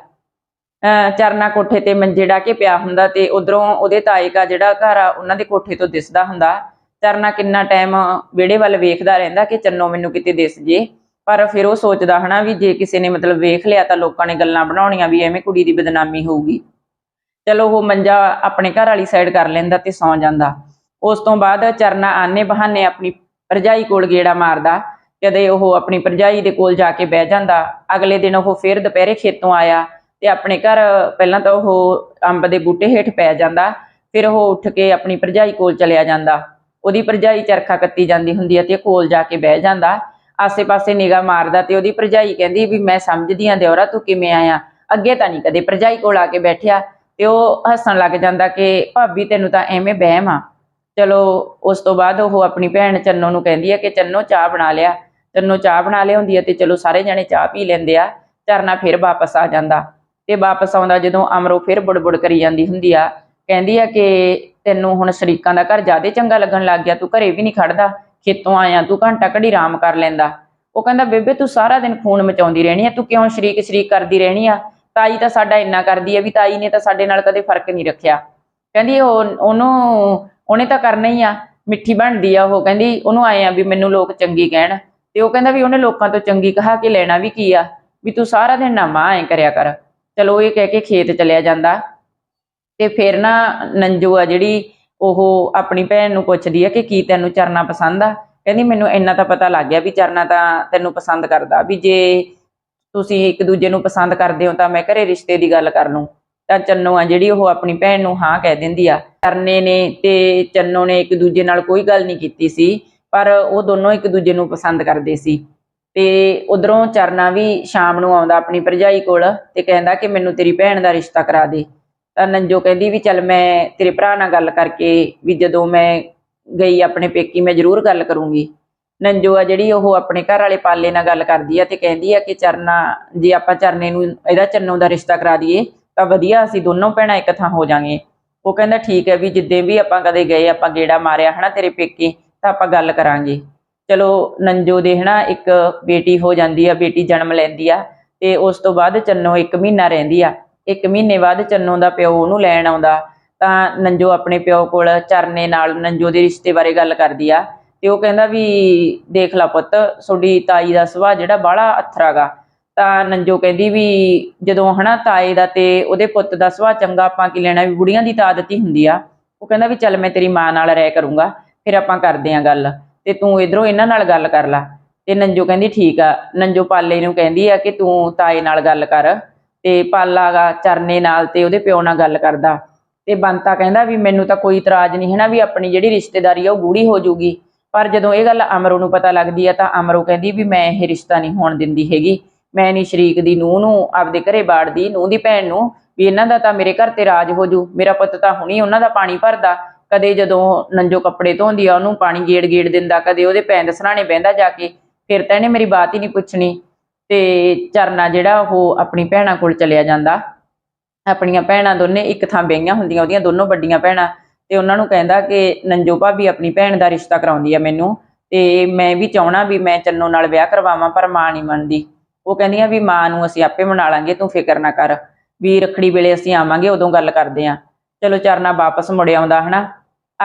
ਚਰਨਾ ਕੋਠੇ ਤੇ ਮੰਜੇ ਡਾ ਕੇ ਪਿਆ ਹੁੰਦਾ ਤੇ ਉਧਰੋਂ ਉਹਦੇ ਤਾਏ ਕਾ ਜਿਹੜਾ ਘਰ ਆ, ਉਹਨਾਂ ਦੇ ਕੋਠੇ ਤੋਂ ਦਿਸਦਾ ਹੁੰਦਾ। ਚਰਨਾ ਕਿੰਨਾ ਟਾਈਮ ਵਿਹੜੇ ਵੱਲ ਵੇਖਦਾ ਰਹਿੰਦਾ ਕਿ ਚੰਨੋ ਮੈਨੂੰ ਕਿਤੇ ਦਿਸ ਜੇ। ਪਰ ਫਿਰ ਉਹ ਸੋਚਦਾ ਹਨਾ ਵੀ ਜੇ ਕਿਸੇ ਨੇ ਮਤਲਬ ਵੇਖ ਲਿਆ ਤਾਂ ਲੋਕਾਂ ਨੇ ਗੱਲਾਂ ਬਣਾਉਣੀਆਂ ਵੀ ਐਵੇਂ ਕੁੜੀ ਦੀ ਬਦਨਾਮੀ ਹੋਊਗੀ। ਚਲੋ ਉਹ ਮੰਜਾ ਆਪਣੇ ਘਰ ਵਾਲੀ ਸਾਈਡ ਕਰ ਲੈਂਦਾ ਤੇ ਸੌਂ ਜਾਂਦਾ। ਉਸ ਤੋਂ ਬਾਅਦ ਚਰਨਾ ਆਨੇ ਬਹਾਨੇ ਆਪਣੀ ਭਰਜਾਈ ਕੋਲ ਗੇੜਾ ਮਾਰਦਾ। ਕਦੇ ਉਹ ਆਪਣੀ ਭਰਜਾਈ ਦੇ ਕੋਲ ਜਾ ਕੇ ਬਹਿ ਜਾਂਦਾ, ਅਗਲੇ ਦਿਨ ਉਹ ਫਿਰ ਦੁਪਹਿਰੇ ਖੇਤੋਂ ਆਇਆ ਤੇ ਆਪਣੇ ਘਰ ਪਹਿਲਾਂ ਤਾਂ ਉਹ ਅੰਬ ਦੇ ਬੂਟੇ ਹੇਠ ਪੈ ਜਾਂਦਾ, ਫਿਰ ਉਹ ਉੱਠ ਕੇ ਆਪਣੀ ਭਰਜਾਈ ਕੋਲ ਚਲਿਆ ਜਾਂਦਾ। ਉਹਦੀ ਭਰਜਾਈ ਚਰਖਾ ਕੱਤੀ ਜਾਂਦੀ ਹੁੰਦੀ ਹੈ ਤੇ ਕੋਲ ਜਾ ਕੇ ਬਹਿ ਜਾਂਦਾ। ਆਸੇ-ਪਾਸੇ ਨਿਗਾਹ ਮਾਰਦਾ ਤੇ ਉਹਦੀ ਭਰਜਾਈ ਕਹਿੰਦੀ ਵੀ ਮੈਂ ਸਮਝਦੀ ਆਂ ਦਿਓਰਾ, ਤੂੰ ਕਿਵੇਂ ਆਇਆ? ਅੱਗੇ ਤਾਂ ਨਹੀਂ ਕਦੇ ਭਰਜਾਈ ਕੋਲ ਆ ਕੇ ਬੈਠਿਆ ਤੇ ਉਹ ਹੱਸਣ ਲੱਗ ਜਾਂਦਾ ਕਿ ਭਾਬੀ ਤੈਨੂੰ ਤਾਂ ਐਵੇਂ ਵਹਿਮ ਆ। ਚਲੋ, ਉਸ ਤੋਂ ਬਾਅਦ ਉਹ ਆਪਣੀ ਭੈਣ ਚੰਨੋ ਨੂੰ ਕਹਿੰਦੀ ਹੈ ਕਿ ਚੰਨੋ ਚਾਹ ਬਣਾ ਲਿਆ। ਤੈਨੂੰ ਚਾਹ ਬਣਾ ਲਿਆਉਂਦੀ ਹੈ ਤੇ ਚਲੋ ਸਾਰੇ ਜਣੇ ਚਾਹ ਪੀ ਲੈਂਦੇ ਆ, ਝਰਨਾ ਫਿਰ ਵਾਪਸ ਆ ਜਾਂਦਾ। ਤੇ ਵਾਪਸ ਆਉਂਦਾ ਜਦੋਂ ਅਮਰੋ ਫਿਰ ਬੁੜਬੁੜ ਕਰੀ ਜਾਂਦੀ ਹੁੰਦੀ ਆ, ਕਹਿੰਦੀ ਆ ਕਿ ਤੈਨੂੰ ਹੁਣ ਸ਼ਰੀਕਾਂ ਦਾ ਘਰ ਜ਼ਿਆਦਾ ਚੰਗਾ ਲੱਗਣ ਲੱਗ ਗਿਆ, ਤੂੰ ਘਰੇ ਵੀ ਨਹੀਂ ਖੜਦਾ, ਖੇਤੋਂ ਆਇਆ, ਤੂੰ ਘੰਟਾ ਘੜੀ ਆਰਾਮ ਕਰ ਲੈਂਦਾ। ਉਹ ਕਹਿੰਦਾ, ਬੇਬੇ ਤੂੰ ਸਾਰਾ ਦਿਨ ਖੂਨ ਮਚਾਉਂਦੀ ਰਹਿਣੀ ਆ, ਤੂੰ ਕਿਉਂ ਸ਼ਰੀਕ ਸ਼ਰੀਕ ਕਰਦੀ ਰਹਿਣੀ ਆ? ਤਾਈ ਤਾਂ ਸਾਡਾ ਇੰਨਾ ਕਰਦੀ ਆ ਵੀ ਤਾਈ ਨੇ ਤਾਂ ਸਾਡੇ ਨਾਲ ਕਦੇ ਫ਼ਰਕ ਨਹੀਂ ਰੱਖਿਆ। ਕਹਿੰਦੀ, ਉਹ ਉਹਨੂੰ, ਉਹਨੇ ਤਾਂ ਕਰਨਾ ਹੀ ਆ, ਮਿੱਠੀ ਬਣਦੀ ਆ ਉਹ, ਕਹਿੰਦੀ, ਉਹਨੂੰ ਆਏ ਆ ਵੀ ਮੈਨੂੰ ਲੋਕ ਚੰਗੀ ਕਹਿਣ। ਤੇ ਉਹ ਕਹਿੰਦਾ ਵੀ ਉਹਨੇ ਲੋਕਾਂ ਤੋਂ ਚੰਗੀ ਕਹਾ ਕੇ ਲੈਣਾ ਵੀ ਕੀ ਆ, ਵੀ ਤੂੰ ਸਾਰਾ ਦਿਨ ਨਾ ਮਾਂ ਐ ਕਰਿਆ ਕਰ। ਚਲੋ ਇਹ ਕਹਿ ਕੇ ਖੇਤ ਚਲਿਆ ਜਾਂਦਾ। ਤੇ ਫਿਰ ਨਾ ਨੰਜੂ ਆ ਜਿਹੜੀ, ਉਹ ਆਪਣੀ ਭੈਣ ਨੂੰ ਪੁੱਛਦੀ ਆ ਕਿ ਕੀ ਤੈਨੂੰ ਚਰਨਾ ਪਸੰਦ ਆ? ਕਹਿੰਦੀ ਮੈਨੂੰ ਇੰਨਾ ਤਾਂ ਪਤਾ ਲੱਗ ਗਿਆ ਵੀ ਚਰਨਾ ਤਾਂ ਤੈਨੂੰ ਪਸੰਦ ਕਰਦਾ, ਵੀ ਜੇ ਤੁਸੀਂ ਇੱਕ ਦੂਜੇ ਨੂੰ ਪਸੰਦ ਕਰਦੇ ਹੋ ਤਾਂ ਮੈਂ ਘਰੇ ਰਿਸ਼ਤੇ ਦੀ ਗੱਲ ਕਰ ਲੂੰ। ਤਾਂ ਚੰਨੋ ਆ ਜਿਹੜੀ, ਉਹ ਆਪਣੀ ਭੈਣ ਨੂੰ ਹਾਂ ਕਹਿ ਦਿੰਦੀ ਆ। ਚਰਨੇ ਨੇ ਤੇ ਚੰਨੋ ਨੇ ਇੱਕ ਦੂਜੇ ਨਾਲ ਕੋਈ ਗੱਲ ਨਹੀਂ ਕੀਤੀ ਸੀ। ਪਰ ਉਹ ਦੋਨੋਂ ਇੱਕ ਦੂਜੇ ਨੂੰ ਪਸੰਦ ਕਰਦੇ ਸੀ। ਤੇ ਉਧਰੋਂ ਚਰਨਾ ਵੀ ਸ਼ਾਮ ਨੂੰ ਆਉਂਦਾ ਆਪਣੀ ਭਰਜਾਈ ਕੋਲ ਤੇ ਕਹਿੰਦਾ ਕਿ ਮੈਨੂੰ ਤੇਰੀ ਭੈਣ ਦਾ ਰਿਸ਼ਤਾ ਕਰਾ ਦੇ। ਤਾਂ ਨੰਜੋ ਕਹਿੰਦੀ ਵੀ ਚੱਲ ਮੈਂ ਤੇਰੇ ਭਰਾ ਨਾਲ ਗੱਲ ਕਰਕੇ ਵੀ ਜਦੋਂ ਮੈਂ ਗਈ ਆਪਣੇ ਪੇਕੀ ਮੈਂ ਜ਼ਰੂਰ ਗੱਲ ਕਰੂੰਗੀ। ਨੰਜੋ ਆ ਜਿਹੜੀ ਉਹ ਆਪਣੇ ਘਰ ਵਾਲੇ ਪਾਲੇ ਨਾਲ ਗੱਲ ਕਰਦੀ ਆ ਤੇ ਕਹਿੰਦੀ ਆ ਕਿ ਚਰਨਾ, ਜੇ ਆਪਾਂ ਚਰਨੇ ਨੂੰ ਇਹਦਾ ਚੰਨੋ ਦਾ ਰਿਸ਼ਤਾ ਕਰਾ ਦਈਏ ਤਾਂ ਵਧੀਆ ਅਸੀਂ ਦੋਨੋਂ ਭੈਣਾਂ ਇੱਕ ਥਾਂ ਹੋ ਜਾਾਂਗੇ। ਉਹ ਕਹਿੰਦਾ ਠੀਕ ਹੈ ਵੀ ਜਿੱਦੇ ਵੀ ਆਪਾਂ ਕਦੇ ਗਏ, ਆਪਾਂ ਗੇੜਾ ਮਾਰਿਆ ਹਨਾ ਤੇਰੇ ਪੇਕੇ ਤਾਂ ਆਪਾਂ ਗੱਲ ਕਰਾਂਗੇ। ਚਲੋ, ਨੰਜੋ ਦੇ ਹਨਾ, ਇੱਕ ਬੇਟੀ ਹੋ ਜਾਂਦੀ ਆ, ਬੇਟੀ ਜਨਮ ਲੈਂਦੀ ਆ, ਤੇ ਉਸ ਤੋਂ ਬਾਅਦ ਚੰਨੋ ਇੱਕ ਮਹੀਨਾ ਰਹਿੰਦੀ ਆ। ਇੱਕ ਮਹੀਨੇ ਬਾਅਦ ਚੰਨੋ ਦਾ ਪਿਓ ਉਹਨੂੰ ਲੈਣ ਆਉਂਦਾ। ਤਾਂ ਨੰਜੋ ਆਪਣੇ ਪਿਓ ਕੋਲ ਚਰਨੇ ਨਾਲ ਨੰਜੋ ਦੇ ਰਿਸ਼ਤੇ ਬਾਰੇ ਗੱਲ ਕਰਦੀ ਆ, ਤੇ ਉਹ ਕਹਿੰਦਾ ਵੀ, ਦੇਖ ਲਾ ਪੁੱਤ, ਤੁਹਾਡੀ ਤਾਈ ਦਾ ਸੁਭਾਅ ਜਿਹੜਾ ਬਾਹਲਾ ਅਥਰਾਗਾ ਤਾਂ ਨੰਜੋ ਕਹਿੰਦੀ ਵੀ, ਜਦੋਂ ਹਨਾ ਤਾਏ ਦਾ ਤੇ ਉਹਦੇ ਪੁੱਤ ਦਾ ਸੁਭਾਅ ਚੰਗਾ, ਆਪਾਂ ਕੀ ਲੈਣਾ? ਵੀ ਬੁੜੀਆਂ ਦੀ ਤਾਂ ਆਦਤ ਹੀ ਹੁੰਦੀ ਆ। ਉਹ ਕਹਿੰਦਾ ਵੀ ਚੱਲ ਮੈਂ ਤੇਰੀ ਮਾਂ ਨਾਲ ਰਹਿ ਕਰੂੰਗਾ। ਫਿਰ ਆਪਾਂ ਕਰਦੇ ਆਂ ਗੱਲ ਤੇ ਤੂੰ ਇਧਰੋਂ ਇਹਨਾਂ ਨਾਲ ਗੱਲ ਕਰ ਲੈ। ਤੇ ਨੰਜੋ ਕਹਿੰਦੀ ਠੀਕ ਆ। ਨੰਜੋ ਪਾਲੇ ਨੂੰ ਕਹਿੰਦੀ ਆ ਕਿ ਤੂੰ ਤਾਏ ਨਾਲ ਗੱਲ ਕਰ ਤੇ ਪਾਲਾ ਚਰਨੇ ਨਾਲ ਤੇ ਉਹਦੇ ਪਿਓ ਨਾਲ ਗੱਲ ਕਰਦਾ। ਤੇ ਬੰਤਾ ਕਹਿੰਦਾ ਵੀ ਮੈਨੂੰ ਤਾਂ ਕੋਈ ਇਤਰਾਜ਼ ਨਹੀਂ ਹੈ ਨਾ ਵੀ ਆਪਣੀ ਜਿਹੜੀ ਰਿਸ਼ਤੇਦਾਰੀ ਆ ਉਹ ਗੂੜੀ ਹੋ ਜਾਊਗੀ। ਪਰ ਜਦੋਂ ਇਹ ਗੱਲ ਅਮਰੋ ਨੂੰ ਪਤਾ ਲੱਗਦੀ ਆ ਤਾਂ ਅਮਰੋ ਕਹਿੰਦੀ ਵੀ ਮੈਂ ਇਹ ਰਿਸ਼ਤਾ ਨਹੀਂ ਹੋਣ ਦਿੰਦੀ ਹੈਗੀ। ਮੈਂ ਨਹੀਂ ਸ਼ਰੀਕ ਦੀ ਨੂੰਹ ਨੂੰ, ਆਪਦੇ ਘਰੇ ਬਾੜਦੀ ਨੂੰਹ ਦੀ ਭੈਣ ਨੂੰ ਵੀ ਇਹਨਾਂ ਦਾ ਤਾਂ ਮੇਰੇ ਘਰ ਤੇ ਰਾਜ ਹੋ ਜੂ। ਮੇਰਾ ਪੁੱਤ ਤਾਂ ਹੁਣੀ ਉਹਨਾਂ ਦਾ ਪਾਣੀ ਭਰਦਾ। ਕਦੇ ਜਦੋਂ ਨੰਜੋ ਕੱਪੜੇ ਧੋਂਦੀ ਆ, ਉਹਨੂੰ ਪਾਣੀ ਗੇੜ ਗੇੜ ਦਿੰਦਾ, ਕਦੇ ਉਹਦੇ ਪੈਂਦ ਸਰਾਣੇ ਬਹਿੰਦਾ ਜਾ ਕੇ, ਫਿਰ ਤਾਂ ਇਹਨੇ ਮੇਰੀ ਬਾਤ ਹੀ ਨਹੀਂ ਪੁੱਛਣੀ। ਤੇ ਚਰਨਾ ਜਿਹੜਾ, ਉਹ ਆਪਣੀ ਭੈਣਾਂ ਕੋਲ ਚਲਿਆ ਜਾਂਦਾ। ਆਪਣੀਆਂ ਭੈਣਾਂ ਦੋਨੇ ਇੱਕ ਥਾਂ ਬਹਿਆਂ ਹੁੰਦੀਆਂ, ਉਹਦੀਆਂ ਦੋਨੋਂ ਵੱਡੀਆਂ ਭੈਣਾਂ। ਤੇ ਉਹਨਾਂ ਨੂੰ ਕਹਿੰਦਾ ਕਿ ਨੰਜੋ ਭਾਬੀ ਆਪਣੀ ਭੈਣ ਦਾ ਰਿਸ਼ਤਾ ਕਰਾਉਂਦੀ ਆ ਮੈਨੂੰ, ਤੇ ਮੈਂ ਵੀ ਚਾਹਣਾ ਵੀ ਮੈਂ ਚੰਨੋ ਨਾਲ ਵਿਆਹ ਕਰਵਾਵਾਂ, ਪਰ ਮਾਂ ਨਹੀਂ ਮੰਨਦੀ। ਉਹ ਕਹਿੰਦੀਆਂ ਵੀ ਮਾਂ ਨੂੰ ਅਸੀਂ ਆਪੇ ਮਨਾ ਲਾਂਗੇ, ਤੂੰ ਫਿਕਰ ਨਾ ਕਰ। ਵੀ ਰੱਖੜੀ ਵੇਲੇ ਅਸੀਂ ਆਵਾਂਗੇ, ਉਦੋਂ ਗੱਲ ਕਰਦੇ ਆਂ। ਚਲੋ ਚਰਨਾ ਵਾਪਸ ਮੁੜ ਆਉਂਦਾ, ਹਨਾ?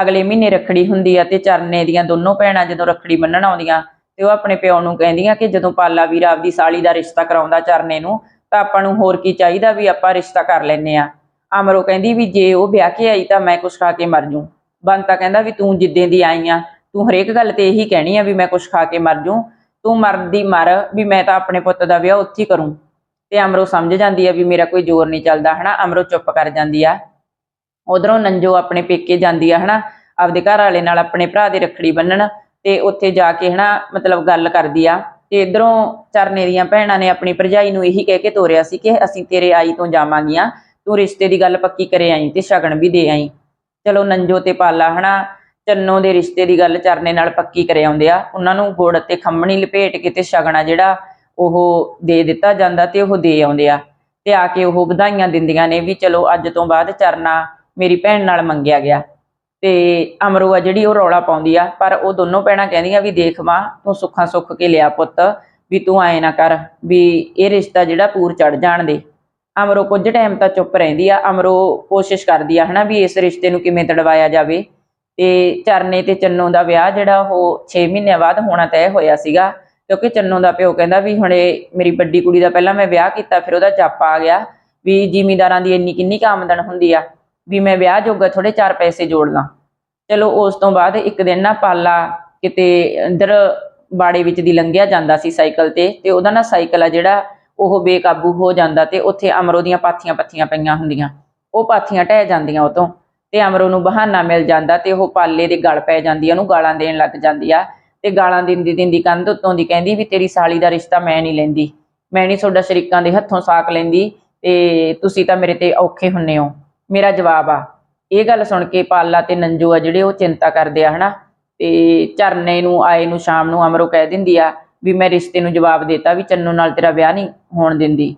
ਅਗਲੇ ਮਹੀਨੇ ਰੱਖੜੀ ਹੁੰਦੀ ਆ ਤੇ ਚਰਨੇ ਦੀਆਂ ਦੋਨੋਂ ਭੈਣਾਂ ਜਦੋਂ ਰੱਖੜੀ ਬੰਨਣ ਆਉਂਦੀਆਂ ਤੇ ਉਹ ਆਪਣੇ ਪਿਓ ਨੂੰ ਕਹਿੰਦੀਆਂ ਕਿ ਜਦੋਂ ਪਾਲਾ ਵੀਰ ਆਪਦੀ ਸਾਲੀ ਦਾ ਰਿਸ਼ਤਾ ਕਰਾਉਂਦਾ ਚਰਨੇ ਨੂੰ, ਤਾਂ ਆਪਾਂ ਨੂੰ ਹੋਰ ਕੀ ਚਾਹੀਦਾ ਵੀ ਆਪਾਂ ਰਿਸ਼ਤਾ ਕਰ ਲੈਨੇ ਆ। ਅਮਰੋ ਕਹਿੰਦੀ ਵੀ ਜੇ ਉਹ ਵਿਆਹ ਕੇ ਆਈ ਤਾਂ ਮੈਂ ਕੁਛ ਖਾ ਕੇ ਮਰ ਜੂ। ਬੰਤਾ ਕਹਿੰਦਾ ਵੀ ਤੂੰ ਜਿੱਦਾਂ ਦੀ ਆਈ ਆ, ਤੂੰ ਹਰੇਕ ਗੱਲ ਤੇ ਇਹੀ ਕਹਿਣੀ ਆ ਵੀ ਮੈਂ ਕੁਛ ਖਾ ਕੇ ਮਰ ਜੂ। ਤੂੰ ਮਰਦੀ ਮਰ ਵੀ ਮੈਂ ਤਾਂ ਆਪਣੇ ਪੁੱਤ ਦਾ ਵਿਆਹ ਉੱਥੇ ਹੀ ਕਰੂੰ। ਤੇ ਅਮਰੋ ਸਮਝ ਜਾਂਦੀ ਆ ਵੀ ਮੇਰਾ ਕੋਈ ਜ਼ੋਰ ਨਹੀਂ ਚੱਲਦਾ, ਹਨਾ? ਅਮਰੋ ਚੁੱਪ ਕਰ ਜਾਂਦੀ ਆ। ਉਧਰੋਂ ਨੰਜੋ ਆਪਣੇ ਪੇਕੇ ਜਾਂਦੀ ਆ, ਹਨਾ, ਆਪਦੇ ਘਰ ਵਾਲੇ ਨਾਲ ਆਪਣੇ ਭਰਾ ਦੀ ਰੱਖੜੀ ਬੰਨਣ ਤੇ ਉੱਥੇ ਜਾ ਕੇ, ਹਨਾ, ਮਤਲਬ ਗੱਲ ਕਰਦੀ ਆ। ਤੇ ਇਧਰੋਂ ਚਰਨੇ ਦੀਆਂ ਭੈਣਾਂ ਨੇ ਆਪਣੀ ਭਰਜਾਈ ਨੂੰ ਇਹੀ ਕਹਿ ਕੇ ਤੋਰਿਆ ਸੀ ਕਿ ਅਸੀਂ ਤੇਰੇ ਆਈ ਤੋਂ ਜਾਵਾਂਗੀਆਂ ਤੂੰ ਰਿਸ਼ਤੇ ਦੀ ਗੱਲ ਪੱਕੀ ਕਰੇ ਆਈ ਤੇ ਸ਼ਗਨ ਵੀ ਦੇ ਆਈ। ਚਲੋ ਨੰਜੋ ਤੇ ਪਾਲਾ, ਹਨਾ, ਚੰਨੋ ਦੇ ਰਿਸ਼ਤੇ ਦੀ ਗੱਲ ਚਰਨੇ ਨਾਲ ਪੱਕੀ ਕਰੇ ਆਉਂਦੇ ਆ। ਉਹਨਾਂ ਨੂੰ ਗੁੜ ਤੇ ਖੰਮਣੀ ਲਪੇਟ ਕੇ ਤੇ ਸ਼ਗਨਾ ਜਿਹੜਾ ਉਹ ਦੇ ਦਿੱਤਾ ਜਾਂਦਾ ਤੇ ਉਹ ਦੇ ਆਉਂਦੇ ਆ। ਤੇ ਆ ਕੇ ਉਹ ਵਧਾਈਆਂ ਦਿੰਦੀਆਂ ਨੇ ਵੀ ਚਲੋ ਅੱਜ ਤੋਂ ਬਾਅਦ ਚਰਨਾ ਮੇਰੀ ਭੈਣ ਨਾਲ ਮੰਗਿਆ ਗਿਆ। ਤੇ ਅਮਰੋ ਆ ਜਿਹੜੀ ਉਹ ਰੌਲਾ ਪਾਉਂਦੀ ਆ, ਪਰ ਉਹ ਦੋਨੋਂ ਭੈਣਾਂ ਕਹਿੰਦੀਆਂ ਵੀ ਦੇਖ ਮਾਂ, ਤੂੰ ਸੁੱਖਾਂ ਸੁੱਖ ਕੇ ਲਿਆ ਪੁੱਤ, ਵੀ ਤੂੰ ਐ ਨਾ ਕਰ, ਵੀ ਇਹ ਰਿਸ਼ਤਾ ਜਿਹੜਾ ਪੂਰ ਚੜ ਜਾਣ ਦੇ। ਅਮਰੋ ਕੁਝ ਟਾਈਮ ਤਾਂ ਚੁੱਪ ਰਹਿੰਦੀ ਆ, ਅਮਰੋ ਕੋਸ਼ਿਸ਼ ਕਰਦੀ ਆ ਹਨਾ ਵੀ ਇਸ ਰਿਸ਼ਤੇ ਨੂੰ ਕਿਵੇਂ ਤੜਵਾਇਆ ਜਾਵੇ। ਤੇ ਚਰਨੇ ਤੇ ਚੰਨੋ ਦਾ ਵਿਆਹ ਜਿਹੜਾ ਉਹ 6 ਮਹੀਨਿਆਂ ਬਾਅਦ ਹੋਣਾ ਤੈਅ ਹੋਇਆ ਸੀਗਾ, ਕਿਉਂਕਿ ਚੰਨੋ ਦਾ ਪਿਓ ਕਹਿੰਦਾ ਵੀ ਹੁਣੇ ਮੇਰੀ ਵੱਡੀ ਕੁੜੀ ਦਾ ਪਹਿਲਾਂ ਮੈਂ ਵਿਆਹ ਕੀਤਾ, ਫਿਰ ਉਹਦਾ ਜਾਪਾ ਆ ਗਿਆ, ਵੀ ਜ਼ਿਮੀਂਦਾਰਾਂ ਦੀ ਇੰਨੀ ਕਿੰਨੀ ਕੁ ਆਮਦਨ ਹੁੰਦੀ ਆ। ਵੀ ਮੈਂ ਵਿਆਹ ਜੋਗਾ ਥੋੜੇ ਚਾਰ ਪੈਸੇ ਜੋੜ ਲਾਂ। ਚਲੋ ਉਸ ਤੋਂ ਬਾਅਦ ਇੱਕ ਦਿਨ ਨਾ ਪਾਲਾ ਕਿਤੇ ਅੰਦਰ ਬਾੜੇ ਵਿੱਚ ਦੀ ਲੰਘਿਆ ਜਾਂਦਾ ਸੀ ਸਾਈਕਲ ਤੇ ਤੇ ਉਹਦਾ ਨਾ ਸਾਈਕਲ ਆ ਜਿਹੜਾ ਉਹ ਬੇਕਾਬੂ ਹੋ ਜਾਂਦਾ ਤੇ ਉੱਥੇ ਅਮਰੋ ਦੀਆਂ ਪਾਥੀਆਂ ਪੱਥੀਆਂ ਪਈਆਂ ਹੁੰਦੀਆਂ। ਉਹ ਪਾਥੀਆਂ ਢਹਿ ਜਾਂਦੀਆਂ ਉਹ ਤੋਂ ਤੇ ਅਮਰੋ ਨੂੰ ਬਹਾਨਾ ਮਿਲ ਜਾਂਦਾ ਤੇ ਉਹ ਪਾਲੇ ਦੇ ਗਲ ਪੈ ਜਾਂਦੀ ਆ, ਉਹਨੂੰ ਗਾਲਾਂ ਦੇਣ ਲੱਗ ਜਾਂਦੀ ਆ ਤੇ ਗਾਲਾਂ ਦਿੰਦੀ ਦਿੰਦੀ ਕੰਧ ਉੱਤੋਂ ਦੀ ਕਹਿੰਦੀ ਵੀ ਤੇਰੀ ਸਾਲੀ ਦਾ ਰਿਸ਼ਤਾ ਮੈਂ ਨਹੀਂ ਲੈਂਦੀ, ਮੈਂ ਨਹੀਂ ਤੁਹਾਡਾ ਸ਼ਰੀਕਾਂ ਦੇ ਹੱਥੋਂ ਸਾਕ ਲੈਂਦੀ ਤੇ ਤੁਸੀਂ ਤਾਂ ਮੇਰੇ ਤੇ ਔਖੇ ਹੁੰਨੇ ਹੋ। ਮੇਰਾ ਜਵਾਬ ਆ। ਇਹ ਗੱਲ ਸੁਣ ਕੇ ਪਾਲਾ ਤੇ ਨੰਜੂ ਆ ਜਿਹੜੇ ਉਹ ਚਿੰਤਾ ਕਰਦੇ ਆ, ਹਨਾ? ਤੇ ਚਰਨੇ ਨੂੰ, ਆਏ ਨੂੰ, ਸ਼ਾਮ ਨੂੰ ਅਮਰੋ ਕਹਿ ਦਿੰਦੀ ਆ ਵੀ ਮੈਂ ਰਿਸ਼ਤੇ ਨੂੰ ਜਵਾਬ ਦੇਤਾ ਵੀ ਚੰਨੂ ਨਾਲ ਤੇਰਾ ਵਿਆਹ ਨਹੀਂ ਹੋਣ ਦਿੰਦੀ।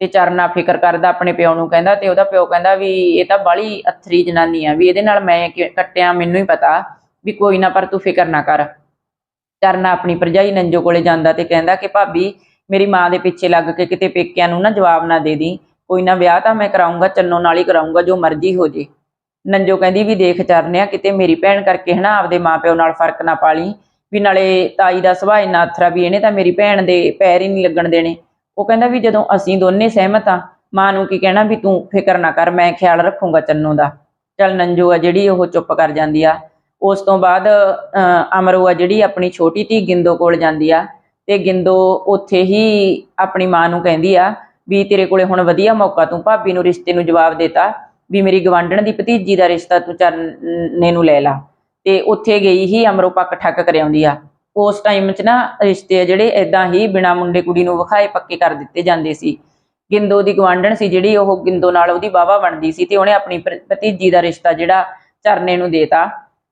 ਤੇ ਚਰਨਾ ਫਿਕਰ ਕਰਦਾ ਆਪਣੇ ਪਿਓ ਨੂੰ ਕਹਿੰਦਾ ਤੇ ਉਹਦਾ ਪਿਓ ਕਹਿੰਦਾ ਵੀ ਇਹ ਤਾਂ ਬਾਲੀ ਅਥਰੀ ਜਨਾਨੀ ਆ, ਵੀ ਇਹਦੇ ਨਾਲ ਮੈਂ ਕੱਟਿਆ ਮੈਨੂੰ ਹੀ ਪਤਾ ਵੀ ਕੋਈ ਨਾ ਪਰ ਤੂੰ ਫਿਕਰ ਨਾ ਕਰ। ਚਰਨਾ ਆਪਣੀ ਭਰਜਾਈ ਨੰਜੋ ਕੋਲੇ ਜਾਂਦਾ ਤੇ ਕਹਿੰਦਾ ਕਿ ਭਾਬੀ ਮੇਰੀ ਮਾਂ ਦੇ ਪਿੱਛੇ ਲੱਗ ਕੇ ਕਿਤੇ ਪੇਕਿਆਂ ਨੂੰ ਨਾ ਜਵਾਬ ਨਾ ਦੇ ਦੀ। ਕੋਈ ਨਾ ਵਿਆਹ ਤਾਂ ਮੈਂ ਕਰਾਉਂਗਾ ਚੰਨੋ ਨਾਲ ਹੀ ਕਰਾਉਂਗਾ ਜੋ ਮਰਜ਼ੀ ਹੋ ਜੇ। ਨੰਜੋ ਕਹਿੰਦੀ ਵੀ ਦੇਖ ਚਰਨਿਆ ਕਿਤੇ ਮੇਰੀ ਭੈਣ ਕਰਕੇ ਹਨਾ ਆਪਦੇ ਮਾਪਿਓ ਨਾਲ ਫ਼ਰਕ ਨਾ ਪਾਲੀ ਵੀ ਨਾਲੇ ਤਾਈ ਦਾ ਸੁਭਾਅ ਇੰਨਾ ਅਥਰਾ ਵੀ ਇਹਨੇ ਤਾਂ ਮੇਰੀ ਭੈਣ ਦੇ ਪੈਰ ਹੀ ਨਹੀਂ ਲੱਗਣ ਦੇਣੇ। ਉਹ ਕਹਿੰਦਾ ਵੀ ਜਦੋਂ ਅਸੀਂ ਦੋਨੇ ਸਹਿਮਤ ਆ ਮਾਂ ਨੂੰ ਕੀ ਕਹਿਣਾ ਵੀ ਤੂੰ ਫਿਕਰ ਨਾ ਕਰ ਮੈਂ ਖਿਆਲ ਰੱਖੂੰਗਾ ਚੰਨੋ ਦਾ। ਚੱਲ ਨੰਜੋ ਆ ਜਿਹੜੀ ਉਹ ਚੁੱਪ ਕਰ ਜਾਂਦੀ ਆ। ਉਸ ਤੋਂ ਬਾਅਦ ਅਹ, ਅਮਰੋ ਆ ਜਿਹੜੀ ਆਪਣੀ ਛੋਟੀ ਧੀ ਗਿੰਦੋ ਕੋਲ ਜਾਂਦੀ ਆ। ਤੇ ਗਿੰਦੋ ਉੱਥੇ ਹੀ ਆਪਣੀ ਮਾਂ ਨੂੰ ਕਹਿੰਦੀ ਆ ਵੀ ਤੇਰੇ ਕੋਲੇ ਹੁਣ ਵਧੀਆ ਮੌਕਾ ਤੂੰ ਭਾਬੀ ਨੂੰ ਰਿਸ਼ਤੇ ਨੂੰ ਜਵਾਬ ਦੇਤਾ, ਵੀ ਮੇਰੀ ਗਵਾਂਢਣ ਦੀ ਭਤੀਜੀ ਦਾ ਰਿਸ਼ਤਾ ਤੂੰ ਚਰਨੇ ਨੂੰ ਲੈ ਲਾ। ਤੇ ਉੱਥੇ ਗਈ ਹੀ ਅਮਰੋ ਪੱਕ ਠੱਕ ਕਰਿਆਉਂਦੀ ਆ। ਉਸ ਟਾਈਮ 'ਚ ਨਾ ਰਿਸ਼ਤੇ ਆ ਜਿਹੜੇ ਇਦਾਂ ਹੀ ਬਿਨਾ ਮੁੰਡੇ ਕੁੜੀ ਨੂੰ ਵਿਖਾਏ ਪੱਕੇ ਕਰ ਦਿੱਤੇ ਜਾਂਦੇ ਸੀ। ਗਿੰਦੋ ਦੀ ਗਵਾਂਢਣ ਸੀ ਜਿਹੜੀ ਉਹ ਗਿੰਦੋ ਨਾਲ ਉਹਦੀ ਵਾਹਵਾ ਬਣਦੀ ਸੀ ਤੇ ਉਹਨੇ ਆਪਣੀ ਭਤੀਜੀ ਦਾ ਰਿਸ਼ਤਾ ਜਿਹੜਾ ਚਰਨੇ ਨੂੰ ਦੇਤਾ।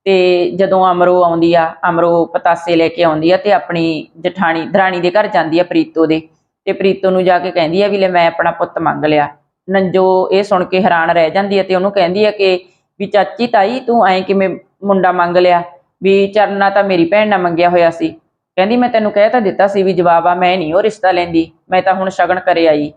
ਤੇ ਜਦੋਂ ਅਮਰੋ ਆਉਂਦੀ ਆ, ਅਮਰੋ ਪਤਾਸੇ ਲੈ ਕੇ ਆਉਂਦੀ ਆ ਤੇ ਆਪਣੀ ਜਠਾਣੀ, ਦਰਾਣੀ ਦੇ ਘਰ ਜਾਂਦੀ ਆ ਪ੍ਰੀਤੋ ਦੇ। ਤੇ ਪ੍ਰੀਤੋ ਨੂੰ ਜਾ ਕੇ ਕਹਿੰਦੀ ਆ ਵੀ ਲੈ ਮੈਂ ਆਪਣਾ ਪੁੱਤ ਮੰਗ ਲਿਆ। ਨੰਜੋ ਇਹ ਸੁਣ ਕੇ ਹੈਰਾਨ ਰਹਿ ਜਾਂਦੀ ਹੈ ਤੇ ਉਹਨੂੰ ਕਹਿੰਦੀ ਆ ਕਿ ਵੀ ਚਾਚੀ ਤਾਈ ਤੂੰ ਐਂ ਕਿਵੇਂ ਮੁੰਡਾ ਮੰਗ ਲਿਆ? ਵੀ ਚਰਨਾ ਤਾਂ ਮੇਰੀ ਭੈਣ ਨਾਲ ਮੰਗਿਆ ਹੋਇਆ ਸੀ। ਕਹਿੰਦੀ ਮੈਂ ਤੈਨੂੰ ਕਹਿ ਤਾਂ ਦਿੱਤਾ ਸੀ ਵੀ ਜਵਾਬ ਆ, ਮੈਂ ਨਹੀਂ ਉਹ ਰਿਸ਼ਤਾ ਲੈਂਦੀ, ਮੈਂ ਤਾਂ ਹੁਣ ਸ਼ਗਨ ਕਰੇ ਆਈ।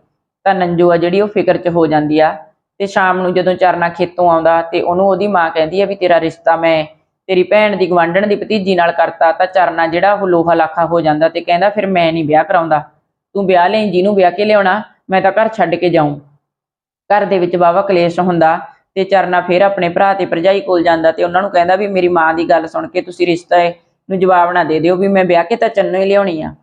ਤਾਂ ਨੰਜੋ ਆ ਜਿਹੜੀ ਉਹ ਫਿਕਰ 'ਚ ਹੋ ਜਾਂਦੀ ਆ ਤੇ ਸ਼ਾਮ ਨੂੰ ਜਦੋਂ ਚਰਨਾ ਖੇਤੋਂ ਆਉਂਦਾ ਤੇ ਉਹਨੂੰ ਉਹਦੀ ਮਾਂ ਕਹਿੰਦੀ ਆ ਵੀ ਤੇਰਾ ਰਿਸ਼ਤਾ ਮੈਂ ਤੇਰੀ ਭੈਣ ਦੀ ਗਵਾਂਢਣ ਦੀ ਭਤੀਜੀ ਨਾਲ ਕਰਤਾ, ਤਾਂ ਚਰਨਾ ਜਿਹੜਾ ਉਹ ਲੋਹਾ ਲਾਖਾ ਹੋ ਜਾਂਦਾ ਤੇ ਕਹਿੰਦਾ ਫਿਰ ਮੈਂ ਨਹੀਂ ਵਿਆਹ ਕਰਾਉਂਦਾ। ਤੂੰ ਵਿਆਹ ਲਈ ਜਿਹਨੂੰ ਵਿਆਹ ਕੇ ਲਿਆਉਣਾ, ਮੈਂ ਤਾਂ ਘਰ ਛੱਡ ਕੇ ਜਾਊਂ। ਘਰ ਦੇ ਵਿੱਚ ਵਾਹਵਾ ਕਲੇਸ਼ ਹੁੰਦਾ ਤੇ ਚਰਨਾ ਫਿਰ ਆਪਣੇ ਭਰਾ ਤੇ ਭਰਜਾਈ ਕੋਲ ਜਾਂਦਾ ਤੇ ਉਹਨਾਂ ਨੂੰ ਕਹਿੰਦਾ ਵੀ ਮੇਰੀ ਮਾਂ ਦੀ ਗੱਲ ਸੁਣ ਕੇ ਤੁਸੀਂ ਰਿਸ਼ਤੇ ਨੂੰ ਜਵਾਬ ਨਾ ਦੇ ਦਿਓ ਵੀ ਮੈਂ ਵਿਆਹ ਕੇ ਤਾਂ ਚੰਨੋ ਹੀ ਲਿਆਉਣੀ ਆ।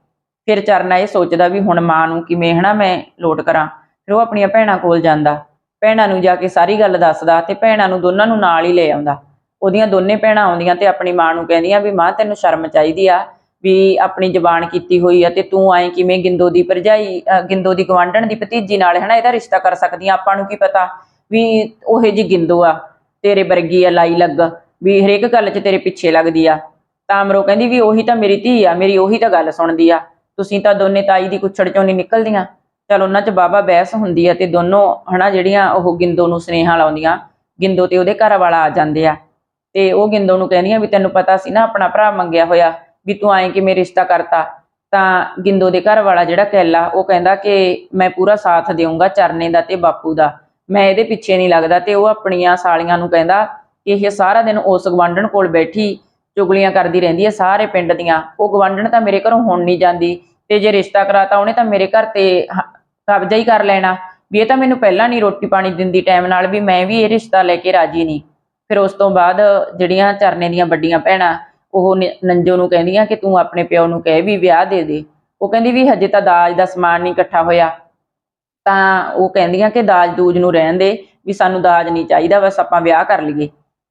ਫਿਰ ਚਰਨਾ ਇਹ ਸੋਚਦਾ ਵੀ ਹੁਣ ਮਾਂ ਨੂੰ ਕਿਵੇਂ ਹਨਾ ਮੈਂ ਲੋਟ ਕਰਾਂ। ਫਿਰ ਉਹ ਆਪਣੀਆਂ ਭੈਣਾਂ ਕੋਲ ਜਾਂਦਾ। ਭੈਣਾਂ ਨੂੰ ਜਾ ਕੇ ਸਾਰੀ ਗੱਲ ਦੱਸਦਾ ਤੇ ਭੈਣਾਂ ਨੂੰ ਦੋਨਾਂ ਨੂੰ ਨਾਲ ਹੀ ਲੈ ਆਉਂਦਾ। ਉਹਦੀਆਂ ਦੋਨੇ ਭੈਣਾਂ ਆਉਂਦੀਆਂ ਤੇ ਆਪਣੀ ਮਾਂ ਨੂੰ ਕਹਿੰਦੀਆਂ ਵੀ ਮਾਂ ਤੈਨੂੰ ਸ਼ਰਮ ਚਾਹੀਦੀ ਆ ਵੀ ਆਪਣੀ ਜ਼ਬਾਨ ਕੀਤੀ ਹੋਈ ਆ ਤੇ ਤੂੰ ਐਂ ਕਿਵੇਂ ਗਿੰਦੋ ਦੀ ਭਰਜਾਈ ਗਿੰਦੋ ਦੀ ਗਵਾਂਢਣ ਦੀ ਭਤੀਜੀ ਨਾਲ, ਹਨਾ, ਇਹਦਾ ਰਿਸ਼ਤਾ ਕਰ ਸਕਦੀ ਆ? ਆਪਾਂ ਨੂੰ ਕੀ ਪਤਾ ਵੀ ਉਹੇ ਜੀ ਗਿੰਦੋ ਆ, ਤੇਰੇ ਵਰਗੀ ਆ, ਲਾਈ ਲੱਗ, ਵੀ ਹਰੇਕ ਗੱਲ 'ਚ ਤੇਰੇ ਪਿੱਛੇ ਲੱਗਦੀ ਆ। ਤਾਂ ਅਮਰੋ ਕਹਿੰਦੀ ਵੀ ਉਹੀ ਤਾਂ ਮੇਰੀ ਧੀ ਆ, ਮੇਰੀ ਉਹੀ ਤਾਂ ਗੱਲ ਸੁਣਦੀ ਆ। ਤੁਸੀਂ ਤਾਂ ਦੋਨੇ ਤਾਈ ਦੀ ਕੁੱਛੜ ਚੋਂ ਨਹੀਂ ਨਿਕਲਦੀਆਂ। ਚਲ ਉਹਨਾਂ 'ਚ ਬਾਬਾ ਬਹਿਸ ਹੁੰਦੀ ਆ ਤੇ ਦੋਨੋਂ, ਹਨਾ, ਜਿਹੜੀਆਂ ਉਹ ਗਿੰਦੋ ਨੂੰ ਸੁਨੇਹਾ ਲਾਉਂਦੀਆਂ, ਗਿੰਦੋ ਤੇ ਉਹਦੇ ਘਰ ਵਾਲਾ ਆ ਜਾਂਦੇ ਆ। ਤੇ ਉਹ ਗਿੰਦੋ ਨੂੰ ਕਹਿੰਦੀਆਂ ਵੀ ਤੈਨੂੰ ਪਤਾ ਸੀ ਨਾ, ਆਪਣਾ ਭਰਾ ਮੰਗਿਆ ਹੋਇਆ। ਵੀ ਤੂੰ ਐਂ ਕਿਵੇਂ ਰਿਸ਼ਤਾ ਕਰਤਾ, ਤਾਂ ਗਿੰਦੋ ਦੇ ਘਰ ਵਾਲਾ ਜਿਹੜਾ ਕੈਲਾ, ਉਹ ਕਹਿੰਦਾ ਕਿ ਮੈਂ ਪੂਰਾ ਸਾਥ ਦੇਵਾਂਗਾ ਚਰਨੇ ਦਾ ਤੇ ਬਾਪੂ ਦਾ। ਮੈਂ ਇਹਦੇ ਪਿੱਛੇ ਨਹੀਂ ਲੱਗਦਾ ਤੇ ਉਹ ਆਪਣੀਆਂ ਸਾਲੀਆਂ ਨੂੰ ਕਹਿੰਦਾ ਕਿ ਇਹ ਸਾਰਾ ਦਿਨ ਉਸ ਗਵਾਂਢਣ ਕੋਲ ਬੈਠੀ ਚੁਗਲੀਆਂ ਕਰਦੀ ਰਹਿੰਦੀ ਹੈ ਸਾਰੇ ਪਿੰਡ ਦੀਆਂ। ਉਹ ਗਵਾਂਢਣ ਤਾਂ ਮੇਰੇ ਘਰੋਂ ਹੁਣ ਨਹੀਂ ਜਾਂਦੀ ਤੇ ਜੇ ਰਿਸ਼ਤਾ ਕਰਾਤਾ ਉਹਨੇ ਤਾਂ ਮੇਰੇ ਘਰ ਤੇ ਕਬਜ਼ਾ ਹੀ ਕਰ ਲੈਣਾ। ਵੀ ਇਹ ਤਾਂ ਮੈਨੂੰ ਪਹਿਲਾਂ ਨਹੀਂ ਰੋਟੀ ਪਾਣੀ ਦਿੰਦੀ ਟਾਈਮ ਨਾਲ ਵੀ ਮੈਂ ਵੀ ਇਹ ਰਿਸ਼ਤਾ ਲੈ ਕੇ ਰਾਜੀ ਨਹੀਂ। ਫਿਰ ਉਸ ਤੋਂ ਬਾਅਦ ਜਿਹੜੀਆਂ ਚਰਨੇ ਦੀਆਂ ਵੱਡੀਆਂ ਭੈਣਾਂ ਉਹ ਨੰਜੋ ਨੂੰ ਕਹਿੰਦੀਆਂ ਕਿ ਤੂੰ ਆਪਣੇ ਪਿਓ ਨੂੰ ਕਹਿ ਵੀ ਵਿਆਹ ਦੇ ਦੇ। ਉਹ ਕਹਿੰਦੀ ਵੀ ਹਜੇ ਤਾਂ ਦਾਜ ਦਾ ਸਮਾਨ ਨਹੀਂ ਇਕੱਠਾ ਹੋਇਆ। ਤਾਂ ਉਹ ਕਹਿੰਦੀਆਂ ਕਿ ਦਾਜ ਦੂਜ ਨੂੰ ਰਹਿਣ ਦੇ, ਵੀ ਸਾਨੂੰ ਦਾਜ ਨਹੀਂ ਚਾਹੀਦਾ, ਬਸ ਆਪਾਂ ਵਿਆਹ ਕਰ ਲਈਏ।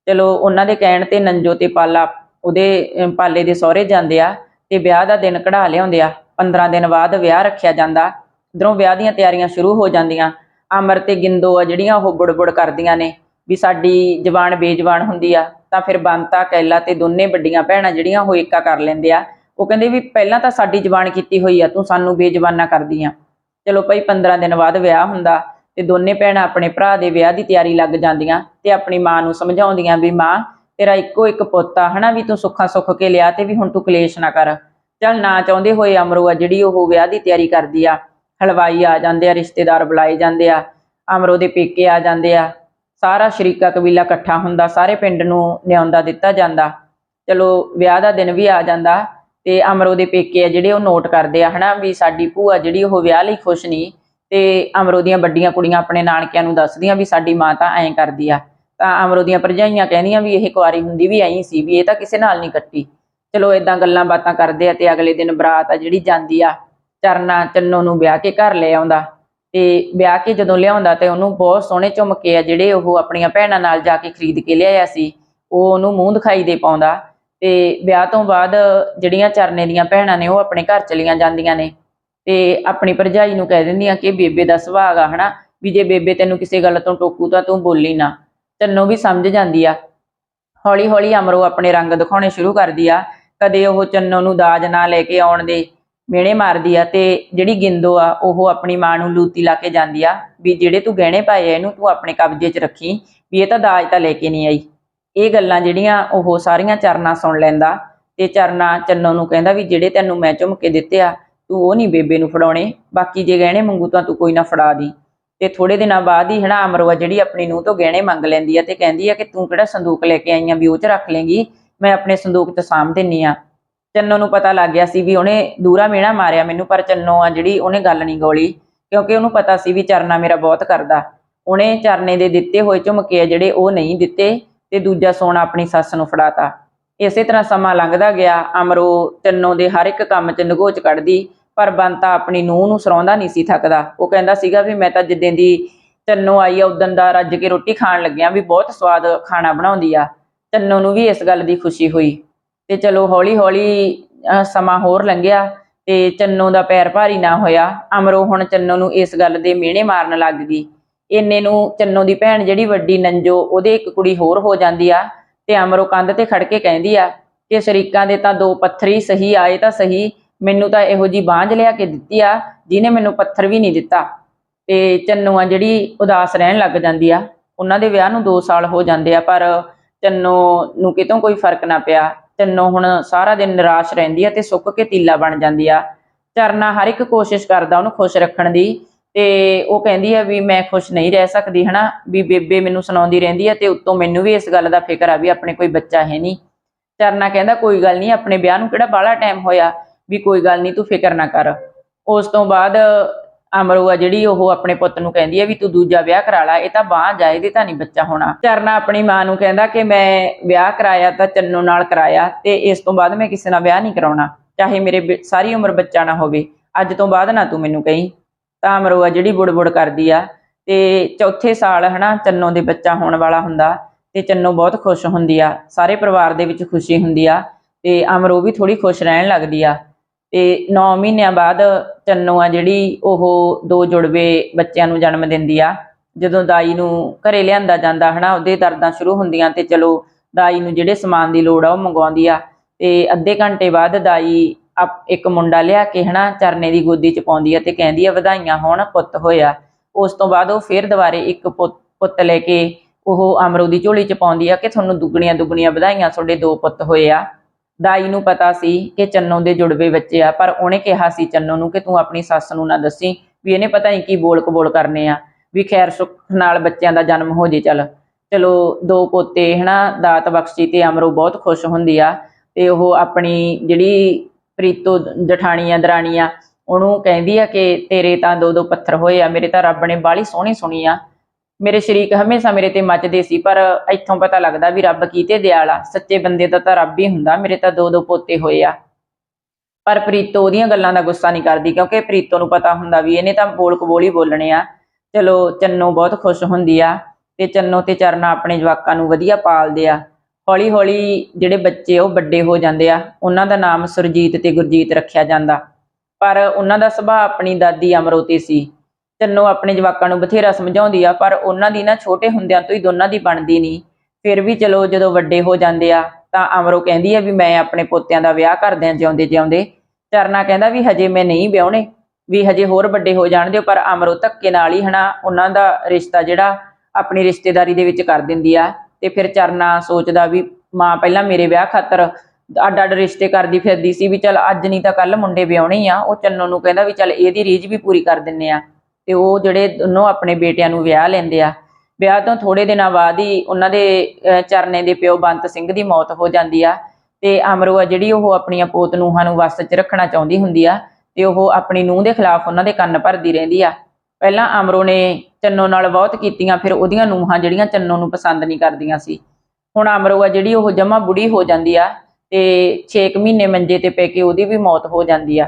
ਚਲੋ, ਉਹਨਾਂ ਦੇ ਕਹਿਣ ਤੇ ਨੰਜੋ ਤੇ ਪਾਲਾ, ਉਹਦੇ ਪਾਲੇ ਦੇ ਸਹੁਰੇ ਜਾਂਦੇ ਆ ਤੇ ਵਿਆਹ ਦਾ ਦਿਨ ਕਢਾ ਲਿਆਉਂਦੇ ਆ। 15 ਦਿਨ ਬਾਅਦ ਵਿਆਹ ਰੱਖਿਆ ਜਾਂਦਾ। ਇਧਰੋਂ ਵਿਆਹ ਦੀਆਂ ਤਿਆਰੀਆਂ ਸ਼ੁਰੂ ਹੋ ਜਾਂਦੀਆਂ। ਅਮਰ ਤੇ ਗਿੰਦੋ ਆ ਜਿਹੜੀਆਂ ਉਹ ਬੁੜਬੁੜ ਕਰਦੀਆਂ ਨੇ, ਵੀ ਸਾਡੀ ਜ਼ਬਾਨ ਬੇਜ਼ਬਾਨ ਹੁੰਦੀ ਆ। ਤਾਂ ਫਿਰ ਬੰਤਾ, ਕੈਲਾ ਤੇ ਦੋਨੇ ਵੱਡੀਆਂ ਭੈਣਾਂ ਜਿਹੜੀਆਂ ਉਹ ਏਕਾ ਕਰ ਲੈਂਦੇ ਆ। ਉਹ ਕਹਿੰਦੇ ਵੀ ਪਹਿਲਾਂ ਤਾਂ ਸਾਡੀ ਜ਼ਬਾਨ ਕੀਤੀ ਹੋਈ ਆ, ਤੂੰ ਸਾਨੂੰ ਬੇਜ਼ਬਾਨਾ ਕਰਦੀ ਆ। ਚਲੋ ਭਾਈ 15 ਦਿਨ ਬਾਅਦ ਵਿਆਹ ਹੁੰਦਾ ਤੇ ਦੋਨੇ ਭੈਣਾਂ ਆਪਣੇ ਭਰਾ ਦੇ ਵਿਆਹ ਦੀ ਤਿਆਰੀ ਲੱਗ ਜਾਂਦੀਆਂ ਤੇ ਆਪਣੀ ਮਾਂ ਨੂੰ ਸਮਝਾਉਂਦੀਆਂ ਵੀ, ਮਾਂ, ਤੇਰਾ ਇੱਕੋ ਇੱਕ ਪੁੱਤ ਆ, ਹਨਾ ਵੀ ਤੂੰ ਸੁੱਖਾਂ ਸੁੱਖ ਕੇ ਲਿਆ ਤੇ ਵੀ ਹੁਣ ਤੂੰ ਕਲੇਸ਼ ਨਾ ਕਰ। ਚੱਲ ਨਾ ਚਾਹੁੰਦੇ ਹੋਏ ਅਮਰੋ ਆ ਜਿਹੜੀ ਉਹ ਵਿਆਹ ਦੀ ਤਿਆਰੀ ਕਰਦੀ ਆ, ਹਲਵਾਈ ਆ ਜਾਂਦੇ ਆ, ਰਿਸ਼ਤੇਦਾਰ ਬੁਲਾਏ ਜਾਂਦੇ ਆ ਅਮਰੋ ਦੇ ਪੇਕੇ ਆ ਜਾਂਦੇ ਆ ਸਾਰਾ ਸ਼ਰੀਕਾ ਕਬੀਲਾ ਇਕੱਠਾ ਹੁੰਦਾ, ਸਾਰੇ ਪਿੰਡ ਨੂੰ ਨਿਆਉਂਦਾ ਦਿੱਤਾ ਜਾਂਦਾ। ਚਲੋ, ਵਿਆਹ ਦਾ ਦਿਨ ਵੀ ਆ ਜਾਂਦਾ ਤੇ ਅਮਰੋ ਦੇ ਪੇਕੇ ਆ ਜਿਹੜੇ ਉਹ ਨੋਟ ਕਰਦੇ ਆ, ਹਨਾ, ਵੀ ਸਾਡੀ ਭੂਆ ਜਿਹੜੀ ਉਹ ਵਿਆਹ ਲਈ ਖੁਸ਼ ਨਹੀਂ ਤੇ ਅਮਰੋ ਦੀਆਂ ਵੱਡੀਆਂ ਕੁੜੀਆਂ ਆਪਣੇ ਨਾਨਕਿਆਂ ਨੂੰ ਦੱਸਦੀਆਂ ਵੀ ਸਾਡੀ ਮਾਂ ਤਾਂ ਐਂ ਕਰਦੀ ਆ। ਤਾਂ ਅਮਰੋ ਦੀਆਂ ਭਰਜਾਈਆਂ ਕਹਿੰਦੀਆਂ ਵੀ ਇਹ ਕੁਆਰੀ ਹੁੰਦੀ ਵੀ ਐਂ ਸੀ ਵੀ ਇਹ ਤਾਂ ਕਿਸੇ ਨਾਲ ਨਹੀਂ ਕੱਟੀ। ਚਲੋ ਇਦਾਂ ਗੱਲਾਂ ਬਾਤਾਂ ਕਰਦੇ ਆ ਤੇ ਅਗਲੇ ਦਿਨ ਬਰਾਤ ਆ ਜਿਹੜੀ ਜਾਂਦੀ ਆ, ਚਰਨਾ, ਚੰਨੋ ਨੂੰ ਵਿਆਹ ਕੇ ਘਰ ਲੈ ਆਉਂਦਾ। ਤੇ ਵਿਆਹ ਕੇ ਜਦੋਂ ਲਿਆਉਂਦਾ ਤੇ ਉਹਨੂੰ ਬਹੁਤ ਸੋਹਣੇ ਝੁਮਕੇ ਆ, ਜਿਹੜੇ ਉਹ ਆਪਣੀਆਂ ਭੈਣਾਂ ਨਾਲ ਜਾ ਕੇ ਖਰੀਦ ਕੇ ਲਿਆਇਆ ਸੀ, ਉਹ ਉਹਨੂੰ ਮੂੰਹ ਦਿਖਾਈ ਦੇ ਪਾਉਂਦਾ। ਤੇ ਵਿਆਹ ਤੋਂ ਬਾਅਦ ਜਿਹੜੀਆਂ ਚਰਨੇ ਦੀਆਂ ਭੈਣਾਂ ਨੇ ਉਹ ਆਪਣੇ ਘਰ ਚਲੀਆਂ ਜਾਂਦੀਆਂ ਨੇ। ਤੇ ਆਪਣੀ ਭਰਜਾਈ ਨੂੰ ਕਹਿ ਦਿੰਦੀਆਂ ਕਿ ਬੇਬੇ ਦਾ ਸੁਭਾਗ ਆ, ਹਨਾ? ਵੀ ਜੇ ਬੇਬੇ ਤੈਨੂੰ ਕਿਸੇ ਗੱਲ ਤੋਂ ਟੋਕੂ ਤਾਂ ਤੂੰ ਬੋਲੀ ਨਾ। ਚੰਨੋ ਵੀ ਸਮਝ ਜਾਂਦੀ ਆ। ਹੌਲੀ ਹੌਲੀ ਅਮਰੋ ਆਪਣੇ ਰੰਗ ਦਿਖਾਉਣੇ ਸ਼ੁਰੂ ਕਰਦੀ ਆ। ਕਦੇ ਉਹ ਚੰਨੋ ਨੂੰ ਦਾਜ ਨਾ ਲੈ ਕੇ ਆਉਣ ਦੇ। ਮਿਹਣੇ ਮਾਰਦੀ ਆ ਤੇ ਜਿਹੜੀ ਗਿੰਦੋ ਆ, ਉਹ ਆਪਣੀ ਮਾਂ ਨੂੰ ਲੂਤੀ ਲਾ ਕੇ ਜਾਂਦੀ ਆ ਵੀ ਜਿਹੜੇ ਤੂੰ ਗਹਿਣੇ ਪਾਏ ਆ, ਇਹਨੂੰ ਤੂੰ ਆਪਣੇ ਕਬਜ਼ੇ 'ਚ ਰੱਖੀ, ਵੀ ਇਹ ਤਾਂ ਦਾਜ ਤਾਂ ਲੈ ਕੇ ਨਹੀਂ ਆਈ। ਇਹ ਗੱਲਾਂ ਜਿਹੜੀਆਂ ਉਹ ਸਾਰੀਆਂ ਚਰਨਾ ਸੁਣ ਲੈਂਦਾ ਤੇ ਚਰਨਾ ਚੰਨੋ ਨੂੰ ਕਹਿੰਦਾ ਵੀ ਜਿਹੜੇ ਤੈਨੂੰ ਮੈਂ ਝੁਮਕੇ ਦਿੱਤੇ ਆ, ਤੂੰ ਉਹ ਨਹੀਂ ਬੇਬੇ ਨੂੰ ਫੜਾਉਣੇ, ਬਾਕੀ ਜੇ ਗਹਿਣੇ ਮੰਗੂ ਤਾਂ ਤੂੰ ਕੋਈ ਨਾ ਫੜਾ ਦੀ। ਤੇ ਥੋੜੇ ਦਿਨਾਂ ਬਾਅਦ ਹੀ ਹਨਾ ਆ ਜਿਹੜੀ ਆਪਣੀ ਨੂੰਹ ਤੋਂ ਗਹਿਣੇ ਮੰਗ ਲੈਂਦੀ ਆ ਤੇ ਕਹਿੰਦੀ ਆ ਕਿ ਤੂੰ ਕਿਹੜਾ ਸੰਦੂਕ ਲੈ ਕੇ ਆਈ ਆ ਵੀ ਉਹ 'ਚ ਰੱਖ ਲੇਂਗੀ, ਮੈਂ ਆਪਣੇ ਸੰਦੂਕ 'ਚ ਸਾਂਭ ਦਿੰਨੀ ਆ। ਚੰਨੋ ਨੂੰ ਪਤਾ ਲੱਗ ਗਿਆ ਸੀ ਵੀ ਉਹਨੇ ਦੂਰਾ ਮਿਹਣਾ ਮਾਰਿਆ ਮੈਨੂੰ, ਪਰ ਚੰਨੋ ਆ ਜਿਹੜੀ ਉਹਨੇ ਗੱਲ ਨਹੀਂ ਗੋਲੀ, ਕਿਉਂਕਿ ਉਹਨੂੰ ਪਤਾ ਸੀ ਵੀ ਚਰਨਾ ਮੇਰਾ ਬਹੁਤ ਕਰਦਾ। ਉਹਨੇ ਚਰਨੇ ਦੇ ਦਿੱਤੇ ਹੋਏ ਝੁਮਕੇ ਆ ਜਿਹੜੇ ਉਹ ਨਹੀਂ ਦਿੱਤੇ ਤੇ ਦੂਜਾ ਸੋਨਾ ਆਪਣੀ ਸੱਸ ਨੂੰ ਫੜਾਤਾ। ਇਸੇ ਤਰ੍ਹਾਂ ਸਮਾਂ ਲੰਘਦਾ ਗਿਆ, ਅਮਰੋ ਚੰਨੋ ਦੇ ਹਰ ਇੱਕ ਕੰਮ 'ਚ ਨਗੋਚ ਕੱਢਦੀ, ਪਰ ਬੰਤਾ ਆਪਣੀ ਨੂੰਹ ਨੂੰ ਸਰਾਉਂਦਾ ਨਹੀਂ ਸੀ ਥੱਕਦਾ। ਉਹ ਕਹਿੰਦਾ ਸੀਗਾ ਵੀ ਮੈਂ ਤਾਂ ਜਿੱਦਣ ਦੀ ਚੰਨੋ ਆਈ ਆ ਉਦੋਂ ਦਾ ਰੱਜ ਕੇ ਰੋਟੀ ਖਾਣ ਲੱਗਿਆ ਵੀ ਬਹੁਤ ਸਵਾਦ ਖਾਣਾ ਬਣਾਉਂਦੀ ਆ। ਚੰਨੋ ਨੂੰ ਵੀ ਇਸ ਗੱਲ ਦੀ ਖੁਸ਼ੀ ਹੋਈ। ਤੇ ਚਲੋ ਹੌਲੀ ਹੌਲੀ ਅਹ, ਸਮਾਂ ਹੋਰ ਲੰਘਿਆ ਤੇ ਚੰਨੋ ਦਾ ਪੈਰ ਭਾਰੀ ਨਾ ਹੋਇਆ। ਅਮਰੋ ਹੁਣ ਚੰਨੋ ਨੂੰ ਇਸ ਗੱਲ ਦੇ ਮਿਹਣੇ ਮਾਰਨ ਲੱਗ ਗਈ। ਇੰਨੇ ਨੂੰ ਚੰਨੋ ਦੀ ਭੈਣ ਜਿਹੜੀ ਵੱਡੀ ਨੰਜੋ, ਉਹਦੇ ਇੱਕ ਕੁੜੀ ਹੋਰ ਹੋ ਜਾਂਦੀ ਆ ਤੇ ਅਮਰੋ ਕੰਧ ਤੇ ਖੜ ਕੇ ਕਹਿੰਦੀ ਆ ਕਿ ਸ਼ਰੀਕਾਂ ਦੇ ਤਾਂ ਦੋ ਪੱਥਰ ਹੀ ਸਹੀ ਆਏ ਤਾਂ ਸਹੀ, ਮੈਨੂੰ ਤਾਂ ਇਹੋ ਜੀ ਬਾਂਝ ਲਿਆ ਕੇ ਦਿੱਤੀ ਆ, ਜਿਹਨੇ ਮੈਨੂੰ ਪੱਥਰ ਵੀ ਨਹੀਂ ਦਿੱਤਾ। ਤੇ ਚੰਨੋ ਆ ਜਿਹੜੀ ਉਦਾਸ ਰਹਿਣ ਲੱਗ ਜਾਂਦੀ ਆ। ਉਹਨਾਂ ਦੇ ਵਿਆਹ ਨੂੰ 2 ਸਾਲ ਹੋ ਜਾਂਦੇ ਆ, ਪਰ ਚੰਨੋ ਨੂੰ ਕਿਤੋਂ ਕੋਈ ਫ਼ਰਕ ਨਾ ਪਿਆ। ਚੰਨੋ ਹੁਣ ਸਾਰਾ ਦਿਨ ਨਿਰਾਸ਼ ਰਹਿੰਦੀ ਆ ਤੇ ਸੁੱਕ ਕੇ ਤੀਲਾ ਬਣ ਜਾਂਦੀ ਆ। ਚਰਨਾ ਹਰ ਇੱਕ ਕੋਸ਼ਿਸ਼ ਕਰਦਾ ਉਹਨੂੰ ਖੁਸ਼ ਰੱਖਣ ਦੀ ਤੇ ਉਹ ਕਹਿੰਦੀ ਆ ਵੀ ਮੈਂ ਖੁਸ਼ ਨਹੀਂ ਰਹਿ ਸਕਦੀ, ਹਨਾ? ਵੀ ਬੇਬੇ ਮੈਨੂੰ ਸੁਣਾਉਂਦੀ ਰਹਿੰਦੀ ਆ ਤੇ ਉੱਤੋਂ ਮੈਨੂੰ ਵੀ ਇਸ ਗੱਲ ਦਾ ਫਿਕਰ ਆ ਵੀ ਆਪਣੇ ਕੋਈ ਬੱਚਾ ਹੈ ਨਹੀਂ। ਚਰਨਾ ਕਹਿੰਦਾ, ਕੋਈ ਗੱਲ ਨਹੀਂ, ਆਪਣੇ ਵਿਆਹ ਨੂੰ ਕਿਹੜਾ ਬਾਹਲਾ ਟਾਈਮ ਹੋਇਆ? ਵੀ ਕੋਈ ਗੱਲ ਨਹੀਂ, ਤੂੰ ਫਿਕਰ ਨਾ ਕਰ। ਉਸ ਤੋਂ ਬਾਅਦ ਅਮਰੂ ਆ ਜਿਹੜੀ ਉਹ ਆਪਣੇ ਪੁੱਤ ਨੂੰ ਕਹਿੰਦੀ ਆ ਵੀ ਤੂੰ ਦੂਜਾ ਵਿਆਹ ਕਰਾ ਲੈ, ਇਹ ਤਾਂ ਬਾਂਝ ਜਾਏ ਇਹਦੇ ਤਾਂ ਨਹੀਂ ਬੱਚਾ ਹੋਣਾ। ਚਰਨਾ ਆਪਣੀ ਮਾਂ ਨੂੰ ਕਹਿੰਦਾ ਕਿ ਮੈਂ ਵਿਆਹ ਕਰਾਇਆ ਤਾਂ ਚੰਨੋ ਨਾਲ ਕਰਾਇਆ ਤੇ ਇਸ ਤੋਂ ਬਾਅਦ ਮੈਂ ਕਿਸੇ ਨਾਲ ਵਿਆਹ ਨਹੀਂ ਕਰਾਉਣਾ, ਚਾਹੇ ਮੇਰੇ ਬ- ਸਾਰੀ ਉਮਰ ਬੱਚਾ ਨਾ ਹੋਵੇ। ਅੱਜ ਤੋਂ ਬਾਅਦ ਨਾ ਤੂੰ ਮੈਨੂੰ ਕਹੀਂ। ਤਾਂ ਅਮਰੂ ਆ ਜਿਹੜੀ ਬੁੜਬੁੜ ਕਰਦੀ ਆ ਤੇ ਚੌਥੇ ਸਾਲ ਹਨਾ ਚੰਨੋ ਦੇ ਬੱਚਾ ਹੋਣ ਵਾਲਾ ਹੁੰਦਾ ਤੇ ਚੰਨੋ ਬਹੁਤ ਖੁਸ਼ ਹੁੰਦੀ ਆ, ਸਾਰੇ ਪਰਿਵਾਰ ਦੇ ਵਿੱਚ ਖੁਸ਼ੀ ਹੁੰਦੀ ਆ ਤੇ ਅਮਰੋ ਵੀ ਥੋੜੀ ਖੁਸ਼ ਰਹਿਣ ਲੱਗਦੀ ਆ। ਤੇ 9 ਮਹੀਨਿਆਂ ਬਾਅਦ ਚੰਨੋ ਆ ਜਿਹੜੀ ਉਹ ਦੋ ਜੁੜਵੇ ਬੱਚਿਆਂ ਨੂੰ ਜਨਮ ਦਿੰਦੀ ਆ। ਜਦੋਂ ਦਾਈ ਨੂੰ ਘਰੇ ਲਿਆਂਦਾ ਜਾਂਦਾ ਹਨਾ, ਉਹਦੇ ਦਰਦਾਂ ਸ਼ੁਰੂ ਹੁੰਦੀਆਂ ਤੇ ਚਲੋ ਦਾਈ ਨੂੰ ਜਿਹੜੇ ਸਮਾਨ ਦੀ ਲੋੜ ਆ ਉਹ ਮੰਗਵਾਉਂਦੀ ਆ। ਤੇ ਅੱਧੇ ਘੰਟੇ ਬਾਅਦ ਦਾਈ ਆਪ- ਇੱਕ ਮੁੰਡਾ ਲਿਆ ਕੇ ਹਨਾ, ਚਰਨੇ ਦੀ ਗੋਦੀ ਚ ਪਾਉਂਦੀ ਆ ਤੇ ਕਹਿੰਦੀ ਆ, ਵਧਾਈਆਂ ਹੋਣ ਪੁੱਤ ਹੋਇਆ। ਉਸ ਤੋਂ ਬਾਅਦ ਉਹ ਫੇਰ ਦੁਬਾਰੇ ਇੱਕ ਪੁੱਤ ਪੁੱਤ ਲੈ ਕੇ ਉਹ ਅਮਰੋ ਦੀ ਝੋਲੀ ਚ ਪਾਉਂਦੀ ਆ ਕਿ ਤੁਹਾਨੂੰ ਦੁੱਗਣੀਆਂ ਦੁੱਗਣੀਆਂ ਵਧਾਈਆਂ ਤੁਹਾਡੇ ਦੋ ਪੁੱਤ ਹੋਏ ਆ। ਦਾਈ ਨੂੰ ਪਤਾ ਸੀ ਕਿ ਚੰਨੋ ਦੇ ਜੁੜਵੇ ਬੱਚੇ ਆ, ਪਰ ਉਹਨੇ ਕਿਹਾ ਸੀ ਚੰਨੋ ਨੂੰ ਕਿ ਤੂੰ ਆਪਣੀ ਸੱਸ ਨੂੰ ਨਾ ਦੱਸੀ ਵੀ ਇਹਨੇ ਪਤਾ ਨਹੀਂ ਕੀ ਬੋਲ ਕਬੋਲ ਕਰਨੇ ਆ, ਵੀ ਖੈਰ ਸੁੱਖ ਨਾਲ ਬੱਚਿਆਂ ਦਾ ਜਨਮ ਹੋ ਜੇ ਚੱਲ। ਚਲੋ, ਦੋ ਪੋਤੇ ਹਨਾ, ਦਾਤ ਬਖਸ਼ੀ ਤੇ ਅਮਰੋ ਬਹੁਤ ਖੁਸ਼ ਹੁੰਦੀ ਆ ਤੇ ਉਹ ਆਪਣੀ ਜਿਹੜੀ ਪ੍ਰੀਤੋ ਜਠਾਣੀ ਆ ਦਰਾਣੀ ਆ ਉਹਨੂੰ ਕਹਿੰਦੀ ਆ ਕਿ ਤੇਰੇ ਤਾਂ ਦੋ ਦੋ ਪੱਥਰ ਹੋਏ ਆ, ਮੇਰੇ ਤਾਂ ਰੱਬ ਨੇ ਬਾਲੀ ਸੋਹਣੀ ਸੁਣੀ ਆ। ਮੇਰੇ ਸ਼ਰੀਕ ਹਮੇਸ਼ਾ ਮੇਰੇ ਤੇ ਮੱਚਦੇ ਸੀ, ਪਰ ਇੱਥੋਂ ਪਤਾ ਲੱਗਦਾ ਵੀ ਰੱਬ ਕੀਤੇ ਦਿਆਲਾ ਸੱਚੇ ਬੰਦੇ ਦਾ ਤਾਂ ਰੱਬ ਹੀ ਹੁੰਦਾ, ਮੇਰੇ ਤਾਂ ਦੋ ਦੋ ਪੋਤੇ ਹੋਏ ਆ। ਪਰ ਪ੍ਰੀਤੋ ਉਹਦੀਆਂ ਗੱਲਾਂ ਦਾ ਗੁੱਸਾ ਨਹੀਂ ਕਰਦੀ, ਕਿਉਂਕਿ ਪ੍ਰੀਤੋ ਨੂੰ ਪਤਾ ਹੁੰਦਾ ਵੀ ਇਹਨੇ ਤਾਂ ਬੋਲ ਕਬੋਲ ਹੀ ਬੋਲਣੇ ਆ। ਚਲੋ, ਚੰਨੋ ਬਹੁਤ ਖੁਸ਼ ਹੁੰਦੀ ਆ ਤੇ ਚੰਨੋ ਤੇ ਚਰਨਾ ਆਪਣੇ ਜਵਾਕਾਂ ਨੂੰ ਵਧੀਆ ਪਾਲਦੇ ਆ। ਹੌਲੀ ਹੌਲੀ ਜਿਹੜੇ ਬੱਚੇ ਉਹ ਵੱਡੇ ਹੋ ਜਾਂਦੇ ਆ, ਉਹਨਾਂ ਦਾ ਨਾਮ ਸੁਰਜੀਤ ਤੇ ਗੁਰਜੀਤ ਰੱਖਿਆ ਜਾਂਦਾ। ਪਰ ਉਹਨਾਂ ਦਾ ਸੁਭਾਅ ਆਪਣੀ ਦਾਦੀ ਅਮਰੋਤੀ ਸੀ। ਚੰਨੋ ਆਪਣੇ ਜਵਾਕਾਂ ਨੂੰ ਬਥੇਰਾ ਸਮਝਾਉਂਦੀ ਆ, ਪਰ ਉਹਨਾਂ ਦੀ ਨਾ ਛੋਟੇ ਹੁੰਦਿਆਂ ਤੋਂ ਹੀ ਦੋਨਾਂ ਦੀ ਬਣਦੀ ਨਹੀਂ ਫਿਰ ਵੀ ਚਲੋ ਜਦੋਂ ਵੱਡੇ ਹੋ ਜਾਂਦੇ ਆ, ਤਾਂ ਅਮਰੋ ਕਹਿੰਦੀ ਆ ਵੀ ਮੈਂ ਆਪਣੇ ਪੋਤਿਆਂ ਦਾ ਵਿਆਹ ਕਰਦਿਆਂ ਜਿਉਂਦੇ ਜਿਉਂਦੇ। ਚਰਨਾ ਕਹਿੰਦਾ ਵੀ ਹਜੇ ਮੈਂ ਨਹੀਂ ਵਿਆਹਣੇ, ਵੀ ਹਜੇ ਹੋਰ ਵੱਡੇ ਹੋ ਜਾਣ ਦਿਓ, ਪਰ ਅਮਰੋ ਧੱਕੇ ਨਾਲ ਹੀ ਹਨਾ ਉਹਨਾਂ ਦਾ ਰਿਸ਼ਤਾ ਜਿਹੜਾ ਆਪਣੀ ਰਿਸ਼ਤੇਦਾਰੀ ਦੇ ਵਿੱਚ ਕਰ ਦਿੰਦੀ ਆ। ਤੇ ਫਿਰ ਚਰਨਾ ਸੋਚਦਾ ਵੀ ਮਾਂ ਪਹਿਲਾਂ ਮੇਰੇ ਵਿਆਹ ਖਾਤਰ ਅੱਡ ਅੱਡ ਰਿਸ਼ਤੇ ਕਰਦੀ ਫਿਰਦੀ ਸੀ ਵੀ ਚਲ ਅੱਜ ਨਹੀਂ ਤਾਂ ਕੱਲ ਮੁੰਡੇ ਵਿਆਹਣੇ ਆ। ਉਹ ਚੰਨੋ ਨੂੰ ਕਹਿੰਦਾ ਵੀ ਚਲ ਇਹਦੀ ਰੀਝ ਵੀ ਪੂਰੀ ਕਰ ਦਿੰਨੇ ਆ। ਤੇ ਉਹ ਜਿਹੜੇ ਦੋਨੋਂ ਆਪਣੇ ਬੇਟਿਆਂ ਨੂੰ ਵਿਆਹ ਲੈਂਦੇ ਆ। ਵਿਆਹ ਤੋਂ ਥੋੜੇ ਦਿਨਾਂ ਬਾਅਦ ਹੀ ਉਹਨਾਂ ਦੇ ਅਹ, ਚਰਨੇ ਦੇ ਪਿਓ ਬੰਤ ਸਿੰਘ ਦੀ ਮੌਤ ਹੋ ਜਾਂਦੀ ਆ ਤੇ ਅਮਰੋ ਆ ਜਿਹੜੀ ਉਹ ਆਪਣੀਆਂ ਪੋਤ ਨੂੰਹਾਂ ਨੂੰ ਵਸ 'ਚ ਰੱਖਣਾ ਚਾਹੁੰਦੀ ਹੁੰਦੀ ਆ ਤੇ ਉਹ ਆਪਣੀ ਨੂੰਹ ਦੇ ਖਿਲਾਫ ਉਹਨਾਂ ਦੇ ਕੰਨ ਭਰਦੀ ਰਹਿੰਦੀ ਆ। ਪਹਿਲਾਂ ਅਮਰੋ ਨੇ ਚੰਨੋ ਨਾਲ ਬਹੁਤ ਕੀਤੀਆਂ ਫਿਰ ਉਹਦੀਆਂ ਨੂੰਹਾਂ ਜਿਹੜੀਆਂ ਚੰਨੋ ਨੂੰ ਪਸੰਦ ਨਹੀਂ ਕਰਦੀਆਂ ਸੀ। ਹੁਣ ਅਮਰੋ ਆ ਜਿਹੜੀ ਉਹ ਜਮਾ ਬੁੜੀ ਹੋ ਜਾਂਦੀ ਆ ਤੇ 6 ਮਹੀਨੇ ਮੰਜੇ ਤੇ ਪੈ ਕੇ ਉਹਦੀ ਵੀ ਮੌਤ ਹੋ ਜਾਂਦੀ ਆ।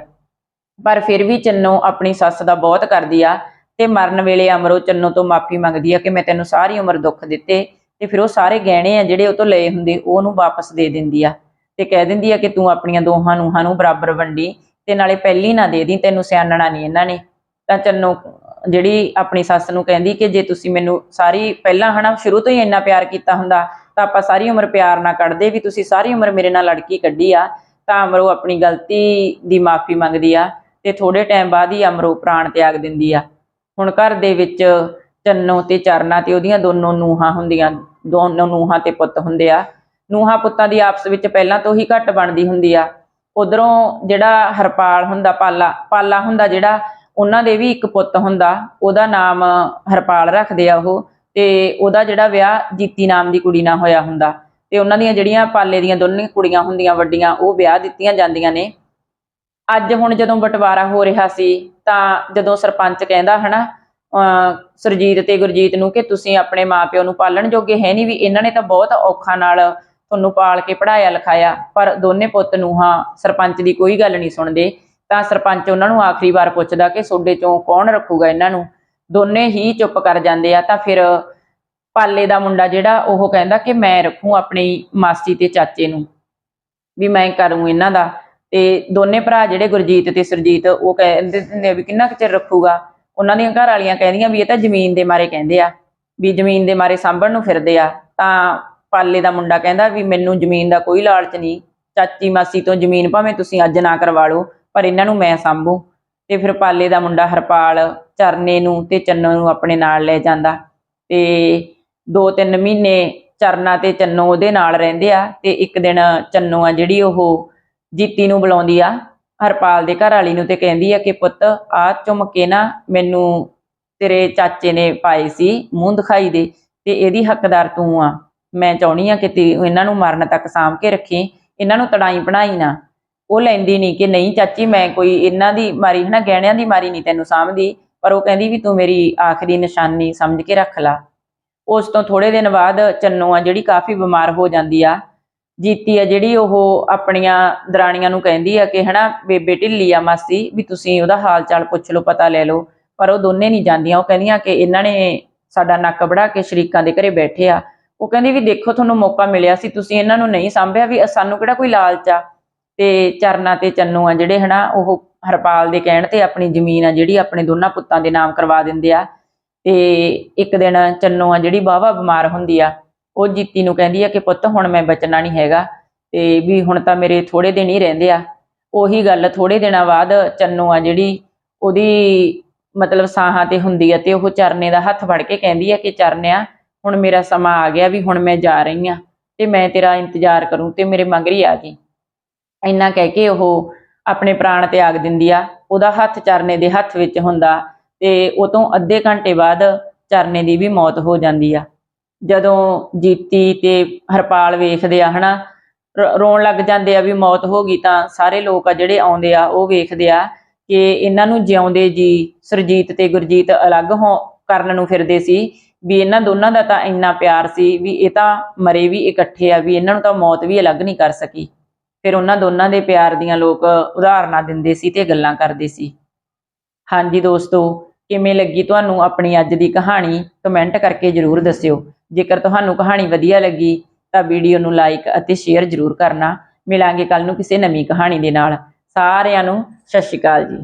ਪਰ ਫਿਰ ਵੀ ਚੰਨੋ ਆਪਣੀ ਸੱਸ ਦਾ ਬਹੁਤ ਕਰਦੀ ਆ ਤੇ ਮਰਨ ਵੇਲੇ ਅਮਰੋ ਚੰਨੋ ਤੋਂ ਮਾਫੀ ਮੰਗਦੀ ਆ ਕਿ ਮੈਂ ਤੈਨੂੰ ਸਾਰੀ ਉਮਰ ਦੁੱਖ ਦਿੱਤੇ ਤੇ ਫਿਰ ਉਹ ਸਾਰੇ ਗਹਿਣੇ ਆ ਜਿਹੜੇ ਉਹ ਤੋਂ ਲਏ ਹੁੰਦੇ ਉਹ ਉਹਨੂੰ ਵਾਪਸ ਦੇ ਦਿੰਦੀ ਆ ਤੇ ਕਹਿ ਦਿੰਦੀ ਆ ਕਿ ਤੂੰ ਆਪਣੀਆਂ ਦੋਹਾਂ ਨੂੰਹਾਂ ਨੂੰ ਬਰਾਬਰ ਵੰਡੀ ਤੇ ਨਾਲੇ ਪਹਿਲੀ ਨਾ ਦੇ ਦੀ, ਤੈਨੂੰ ਸਿਆਣਨਾ ਨਹੀਂ ਇਹਨਾਂ ਨੇ। ਤਾਂ ਚੰਨੋ ਜਿਹੜੀ ਆਪਣੀ ਸੱਸ ਨੂੰ ਕਹਿੰਦੀ ਕਿ ਜੇ ਤੁਸੀਂ ਮੈਨੂੰ ਸਾਰੀ ਪਹਿਲਾਂ ਹਨਾ ਸ਼ੁਰੂ ਤੋਂ ਹੀ ਇੰਨਾ ਪਿਆਰ ਕੀਤਾ ਹੁੰਦਾ ਤਾਂ ਆਪਾਂ ਸਾਰੀ ਉਮਰ ਪਿਆਰ ਨਾ ਕੱਢਦੇ ਵੀ ਤੁਸੀਂ ਸਾਰੀ ਉਮਰ ਮੇਰੇ ਨਾਲ ਲੜਕੀ ਕੱਢੀ ਆ ਤਾਂ ਅਮਰੋ ਆਪਣੀ ਗਲਤੀ ਦੀ ਮਾਫੀ ਮੰਗਦੀ ਆ। ਤੇ ਥੋੜੇ ਟਾਈਮ ਬਾਅਦ ਹੀ ਅਮਰੋ ਪ੍ਰਾਣ ਤਿਆਗ ਦਿੰਦੀ ਆ। ਹੁਣ ਘਰ ਦੇ ਵਿੱਚ ਚੰਨੋ ਤੇ ਚਰਨਾ ਤੇ ਉਹਦੀਆਂ ਦੋਨੋਂ ਨੂਹਾਂ ਹੁੰਦੀਆਂ, ਦੋਨੋਂ ਨੂਹਾਂ ਤੇ ਪੁੱਤ ਹੁੰਦੇ ਆ। ਨੂਹਾਂ ਪੁੱਤਾਂ ਦੀ ਆਪਸ ਵਿੱਚ ਪਹਿਲਾਂ ਤੋਂ ਹੀ ਘੱਟ ਬਣਦੀ ਹੁੰਦੀ ਆ। ਉਧਰੋਂ ਜਿਹੜਾ ਹਰਪਾਲ ਹੁੰਦਾ, ਪਾਲਾ ਪਾਲਾ ਹੁੰਦਾ ਜਿਹੜਾ, ਉਹਨਾਂ ਦੇ ਵੀ ਇੱਕ ਪੁੱਤ ਹੁੰਦਾ। ਉਹਦਾ ਨਾਮ ਹਰਪਾਲ ਰੱਖਦੇ ਆ ਉਹ ਤੇ ਉਹਦਾ ਜਿਹੜਾ ਵਿਆਹ ਜੀਤੀ ਨਾਮ ਦੀ ਕੁੜੀ ਨਾਲ ਹੋਇਆ ਹੁੰਦਾ। ਤੇ ਉਹਨਾਂ ਦੀਆਂ ਜਿਹੜੀਆਂ ਪਾਲੇ ਦੀਆਂ ਦੋਨੇ ਕੁੜੀਆਂ ਹੁੰਦੀਆਂ ਵੱਡੀਆਂ, ਉਹ ਵਿਆਹ ਦਿੱਤੀਆਂ ਜਾਂਦੀਆਂ ਨੇ। ਅੱਜ ਹੁਣ ਜਦੋਂ ਬਟਵਾਰਾ ਹੋ ਰਿਹਾ ਸੀ, ਤਾਂ ਜਦੋਂ ਸਰਪੰਚ ਕਹਿੰਦਾ ਹਨਾ, ਅਹ, ਸੁਰਜੀਤ ਤੇ ਗੁਰਜੀਤ ਨੂੰ ਕਿ ਤੁਸੀਂ ਆਪਣੇ ਮਾਪਿਓ ਨੂੰ ਪਾਲਣ ਜੋਗੇ ਹੈ ਨਹੀਂ ਵੀ ਇਹਨਾਂ ਨੇ ਤਾਂ ਬਹੁਤ ਔਖਾ ਨਾਲ ਤੁਹਾਨੂੰ ਪਾਲ ਕੇ ਪੜਾਇਆ ਲਿਖਾਇਆ, ਪਰ ਦੋਨੇ ਪੁੱਤ ਨੂੰ ਹਾਂ ਸਰਪੰਚ ਦੀ ਕੋਈ ਗੱਲ ਨਹੀਂ ਸੁਣਦੇ। ਤਾਂ ਸਰਪੰਚ ਉਹਨਾਂ ਨੂੰ ਆਖਰੀ ਵਾਰ ਪੁੱਛਦਾ ਕਿ ਸੋਡੇ ਚੋਂ ਕੌਣ ਰੱਖੂਗਾ ਇਹਨਾਂ ਨੂੰ? ਦੋਨੇ ਹੀ ਚੁੱਪ ਕਰ ਜਾਂਦੇ ਆ, ਤਾਂ ਫਿਰ ਪਾਲੇ ਦਾ ਮੁੰਡਾ ਜਿਹੜਾ, ਉਹ ਕਹਿੰਦਾ ਕਿ ਮੈਂ ਰੱਖੂ ਆਪਣੀ ਮਾਸੀ ਤੇ ਚਾਚੇ ਨੂੰ, ਵੀ ਮੈਂ ਕਰੂੰ ਇਹਨਾਂ ਦਾ। ਤੇ ਦੋਨੇ ਭਰਾ ਜਿਹੜੇ ਗੁਰਜੀਤ ਤੇ ਸਰਜੀਤ, ਉਹ ਕਹਿੰਦੇ ਹੁੰਦੇ ਆ ਵੀ ਕਿੰਨਾ ਕੁ ਚਿਰ ਰੱਖੂਗਾ? ਉਹਨਾਂ ਦੀਆਂ ਘਰ ਵਾਲੀਆਂ ਕਹਿੰਦੀਆਂ ਵੀ ਇਹ ਤਾਂ ਜ਼ਮੀਨ ਦੇ ਮਾਰੇ ਕਹਿੰਦੇ ਆ, ਵੀ ਜ਼ਮੀਨ ਦੇ ਮਾਰੇ ਸਾਂਭਣ ਨੂੰ ਫਿਰਦੇ ਆ। ਤਾਂ ਪਾਲੇ ਦਾ ਮੁੰਡਾ ਕਹਿੰਦਾ ਵੀ ਮੈਨੂੰ ਜ਼ਮੀਨ ਦਾ ਕੋਈ ਲਾਲਚ ਨਹੀਂ, ਚਾਚੀ ਮਾਸੀ ਤੋਂ ਜ਼ਮੀਨ ਭਾਵੇਂ ਤੁਸੀਂ ਅੱਜ ਨਾ ਕਰਵਾ ਲਓ, ਪਰ ਇਹਨਾਂ ਨੂੰ ਮੈਂ ਸਾਂਭੂ। ਤੇ ਫਿਰ ਪਾਲੇ ਦਾ ਮੁੰਡਾ ਹਰਪਾਲ ਚਰਨੇ ਨੂੰ ਤੇ ਚੰਨੋ ਨੂੰ ਆਪਣੇ ਨਾਲ ਲੈ ਜਾਂਦਾ। ਤੇ ਦੋ ਤਿੰਨ ਮਹੀਨੇ ਚਰਨਾ ਤੇ ਚੰਨੋ ਉਹਦੇ ਨਾਲ ਰਹਿੰਦੇ ਆ ਤੇ ਇੱਕ ਦਿਨ ਚੰਨੋ ਆ ਜਿਹੜੀ ਉਹ ਜੀਤੀ ਨੂੰ ਬੁਲਾਉਂਦੀ ਆ। ਹਰਪਾਲ ਦੇ ਘਰ ਵਾਲੀ ਨੂੰ ਤੇ ਕਹਿੰਦੀ ਆ ਕਿ ਪੁੱਤ ਆ ਚੁੰਮ ਕੇ ਨਾ ਮੈਨੂੰ ਤੇਰੇ ਚਾਚੇ ਨੇ ਪਾਏ ਸੀ, ਮੂੰਹ ਦਿਖਾਈ ਦੇ ਤੇ ਇਹਦੀ ਹੱਕਦਾਰ ਤੂੰ ਆ। ਮੈਂ ਚਾਹਣੀ ਆ ਕਿ ਤੀ ਇਹਨਾਂ ਨੂੰ ਮਰਨ ਤੱਕ ਸਾਂਭ ਕੇ ਰੱਖੀ, ਇਹਨਾਂ ਨੂੰ ਤੜਾਈ ਬਣਾਈ ਨਾ। ਉਹ ਲੈਂਦੀ ਨਹੀਂ ਕਿ ਨਹੀਂ ਚਾਚੀ, ਮੈਂ ਕੋਈ ਇਹਨਾਂ ਦੀ ਮਾਰੀ ਹਨਾ ਗਹਿਣਿਆਂ ਦੀ ਮਾਰੀ ਨਹੀਂ ਤੈਨੂੰ ਸਾਂਭਦੀ, ਪਰ ਉਹ ਕਹਿੰਦੀ ਵੀ ਤੂੰ ਮੇਰੀ ਆਖਰੀ ਨਿਸ਼ਾਨੀ ਸਮਝ ਕੇ ਰੱਖ ਲਾ। ਉਸ ਤੋਂ ਥੋੜੇ ਦਿਨ ਬਾਅਦ ਚੰਨੋ ਆ ਜਿਹੜੀ ਕਾਫੀ ਬਿਮਾਰ ਹੋ ਜਾਂਦੀ ਆ ਜੀਤੀ ਆ ਜਿਹੜੀ ਉਹ ਆਪਣੀਆਂ ਦਰਾਣੀਆਂ ਨੂੰ ਕਹਿੰਦੀ ਆ ਕਿ ਹਨਾ, ਬੇਬੇ ਢਿੱਲੀ ਆ ਮਾਸੀ, ਵੀ ਤੁਸੀਂ ਉਹਦਾ ਹਾਲ ਚਾਲ ਪੁੱਛ ਲਓ, ਪਤਾ ਲੈ ਲਓ। ਪਰ ਉਹ ਦੋਨੇ ਨਹੀਂ ਜਾਂਦੀਆਂ। ਉਹ ਕਹਿੰਦੀਆਂ ਕਿ ਇਹਨਾਂ ਨੇ ਸਾਡਾ ਨੱਕ ਵੜਾ ਕੇ ਸ਼ਰੀਕਾਂ ਦੇ ਘਰੇ ਬੈਠੇ ਆ। ਉਹ ਕਹਿੰਦੀ ਵੀ ਦੇਖੋ, ਤੁਹਾਨੂੰ ਮੌਕਾ ਮਿਲਿਆ ਸੀ, ਤੁਸੀਂ ਇਹਨਾਂ ਨੂੰ ਨਹੀਂ ਸੰਭਿਆ ਵੀ ਸਾਨੂੰ ਕਿਹੜਾ ਕੋਈ ਲਾਲਚ ਆ? ਤੇ ਚਰਨਾ ਤੇ ਚੰਨੂ ਆ ਜਿਹੜੇ ਹਨਾ, ਉਹ ਹਰਪਾਲ ਦੇ ਕਹਿਣ ਤੇ ਆਪਣੀ ਜ਼ਮੀਨ ਆ ਜਿਹੜੀ ਆਪਣੇ ਦੋਨਾਂ ਪੁੱਤਾਂ ਦੇ ਨਾਮ ਕਰਵਾ ਦਿੰਦੇ ਆ। ਤੇ ਇੱਕ ਦਿਨ ਚੰਨੂ ਆ ਜਿਹੜੀ ਬਾਵਾ ਬਿਮਾਰ ਹੁੰਦੀ ਆ। ਉਹ ਜੀਤੀ ਨੂੰ ਕਹਿੰਦੀ ਆ ਕਿ ਪੁੱਤ ਹੁਣ ਮੈਂ ਬਚਣਾ ਨਹੀਂ ਹੈਗਾ ਤੇ ਵੀ ਹੁਣ ਤਾਂ ਮੇਰੇ ਥੋੜੇ ਦਿਨ ਹੀ ਰਹਿੰਦੇ ਆ। ਉਹੀ ਗੱਲ ਥੋੜੇ ਦਿਨਾਂ ਬਾਅਦ ਚੰਨੂ ਆ ਜਿਹੜੀ ਉਹਦੀ ਮਤਲਬ ਸਾਹਾਂ ਤੇ ਹੁੰਦੀ ਆ ਤੇ ਉਹ ਚਰਨੇ ਦਾ ਹੱਥ ਫੜ ਕੇ ਕਹਿੰਦੀ ਆ ਕਿ ਚਰਨਿਆ, ਹੁਣ ਮੇਰਾ ਸਮਾਂ ਆ ਗਿਆ ਵੀ ਹੁਣ ਮੈਂ ਜਾ ਰਹੀ ਆ ਤੇ ਮੈਂ ਤੇਰਾ ਇੰਤਜ਼ਾਰ ਕਰੂੰ ਤੇ ਮੇਰੇ ਮੰਗਰੀ ਆ ਗਈ ਇੰਨਾ ਕਹਿ ਕੇ ਉਹ ਆਪਣੇ ਪ੍ਰਾਣ ਤਿਆਗ ਦਿੰਦੀ ਆ। ਉਹਦਾ ਹੱਥ ਚਰਨੇ ਦੇ ਹੱਥ ਵਿੱਚ ਹੁੰਦਾ ਤੇ ਉਹ ਤੋਂ ਅੱਧੇ ਘੰਟੇ ਬਾਅਦ ਚਰਨੇ ਦੀ ਵੀ ਮੌਤ ਹੋ ਜਾਂਦੀ ਆ। ਜਦੋਂ ਜੀਤੀ ਤੇ ਹਰਪਾਲ ਵੇਖਦੇ ਆ, ਹਨਾ? ਰ- ਰੋਣ ਲੱਗ ਜਾਂਦੇ ਆ ਵੀ ਮੌਤ ਹੋ ਗਈ ਤਾਂ ਸਾਰੇ ਲੋਕ ਆ ਜਿਹੜੇ ਆਉਂਦੇ ਆ, ਉਹ ਵੇਖਦੇ ਆ ਕਿ ਇਹਨਾਂ ਨੂੰ ਜਿਉਂਦੇ ਜੀ ਸਰਜੀਤ ਤੇ ਗੁਰਜੀਤ ਅਲੱਗ ਹੋ, ਕਰਨ ਨੂੰ ਫਿਰਦੇ ਸੀ। ਵੀ ਇਹਨਾਂ ਦੋਨਾਂ ਦਾ ਤਾਂ ਇੰਨਾ ਪਿਆਰ ਸੀ ਵੀ ਇਹ ਤਾਂ ਮਰੇ ਵੀ ਇਕੱਠੇ ਆ, ਵੀ ਇਹਨਾਂ ਨੂੰ ਤਾਂ ਮੌਤ ਵੀ ਅਲੱਗ ਨਹੀਂ ਕਰ ਸਕੀ। ਫਿਰ ਉਹਨਾਂ ਦੋਨਾਂ ਦੇ ਪਿਆਰ ਦੀਆਂ ਲੋਕ ਉਦਾਹਰਨਾਂ ਦਿੰਦੇ ਸੀ ਤੇ ਗੱਲਾਂ ਕਰਦੇ ਸੀ। ਹਾਂਜੀ ਦੋਸਤੋ, ਕਿਵੇਂ ਲੱਗੀ ਤੁਹਾਨੂੰ ਆਪਣੀ ਅੱਜ ਦੀ ਕਹਾਣੀ? ਕਮੈਂਟ ਕਰਕੇ ਜਰੂਰ ਦੱਸਿਓ। ਜੇਕਰ ਤੁਹਾਨੂੰ ਕਹਾਣੀ ਵਧੀਆ ਲੱਗੀ ਤਾਂ ਵੀਡੀਓ ਨੂੰ ਲਾਈਕ ਅਤੇ ਸ਼ੇਅਰ ਜਰੂਰ ਕਰਨਾ। ਮਿਲਾਂਗੇ ਕੱਲ ਨੂੰ ਕਿਸੇ ਨਵੀਂ ਕਹਾਣੀ ਦੇ ਨਾਲ। ਸਾਰਿਆਂ ਨੂੰ ਸਤਿ ਸ਼੍ਰੀ ਅਕਾਲ ਜੀ।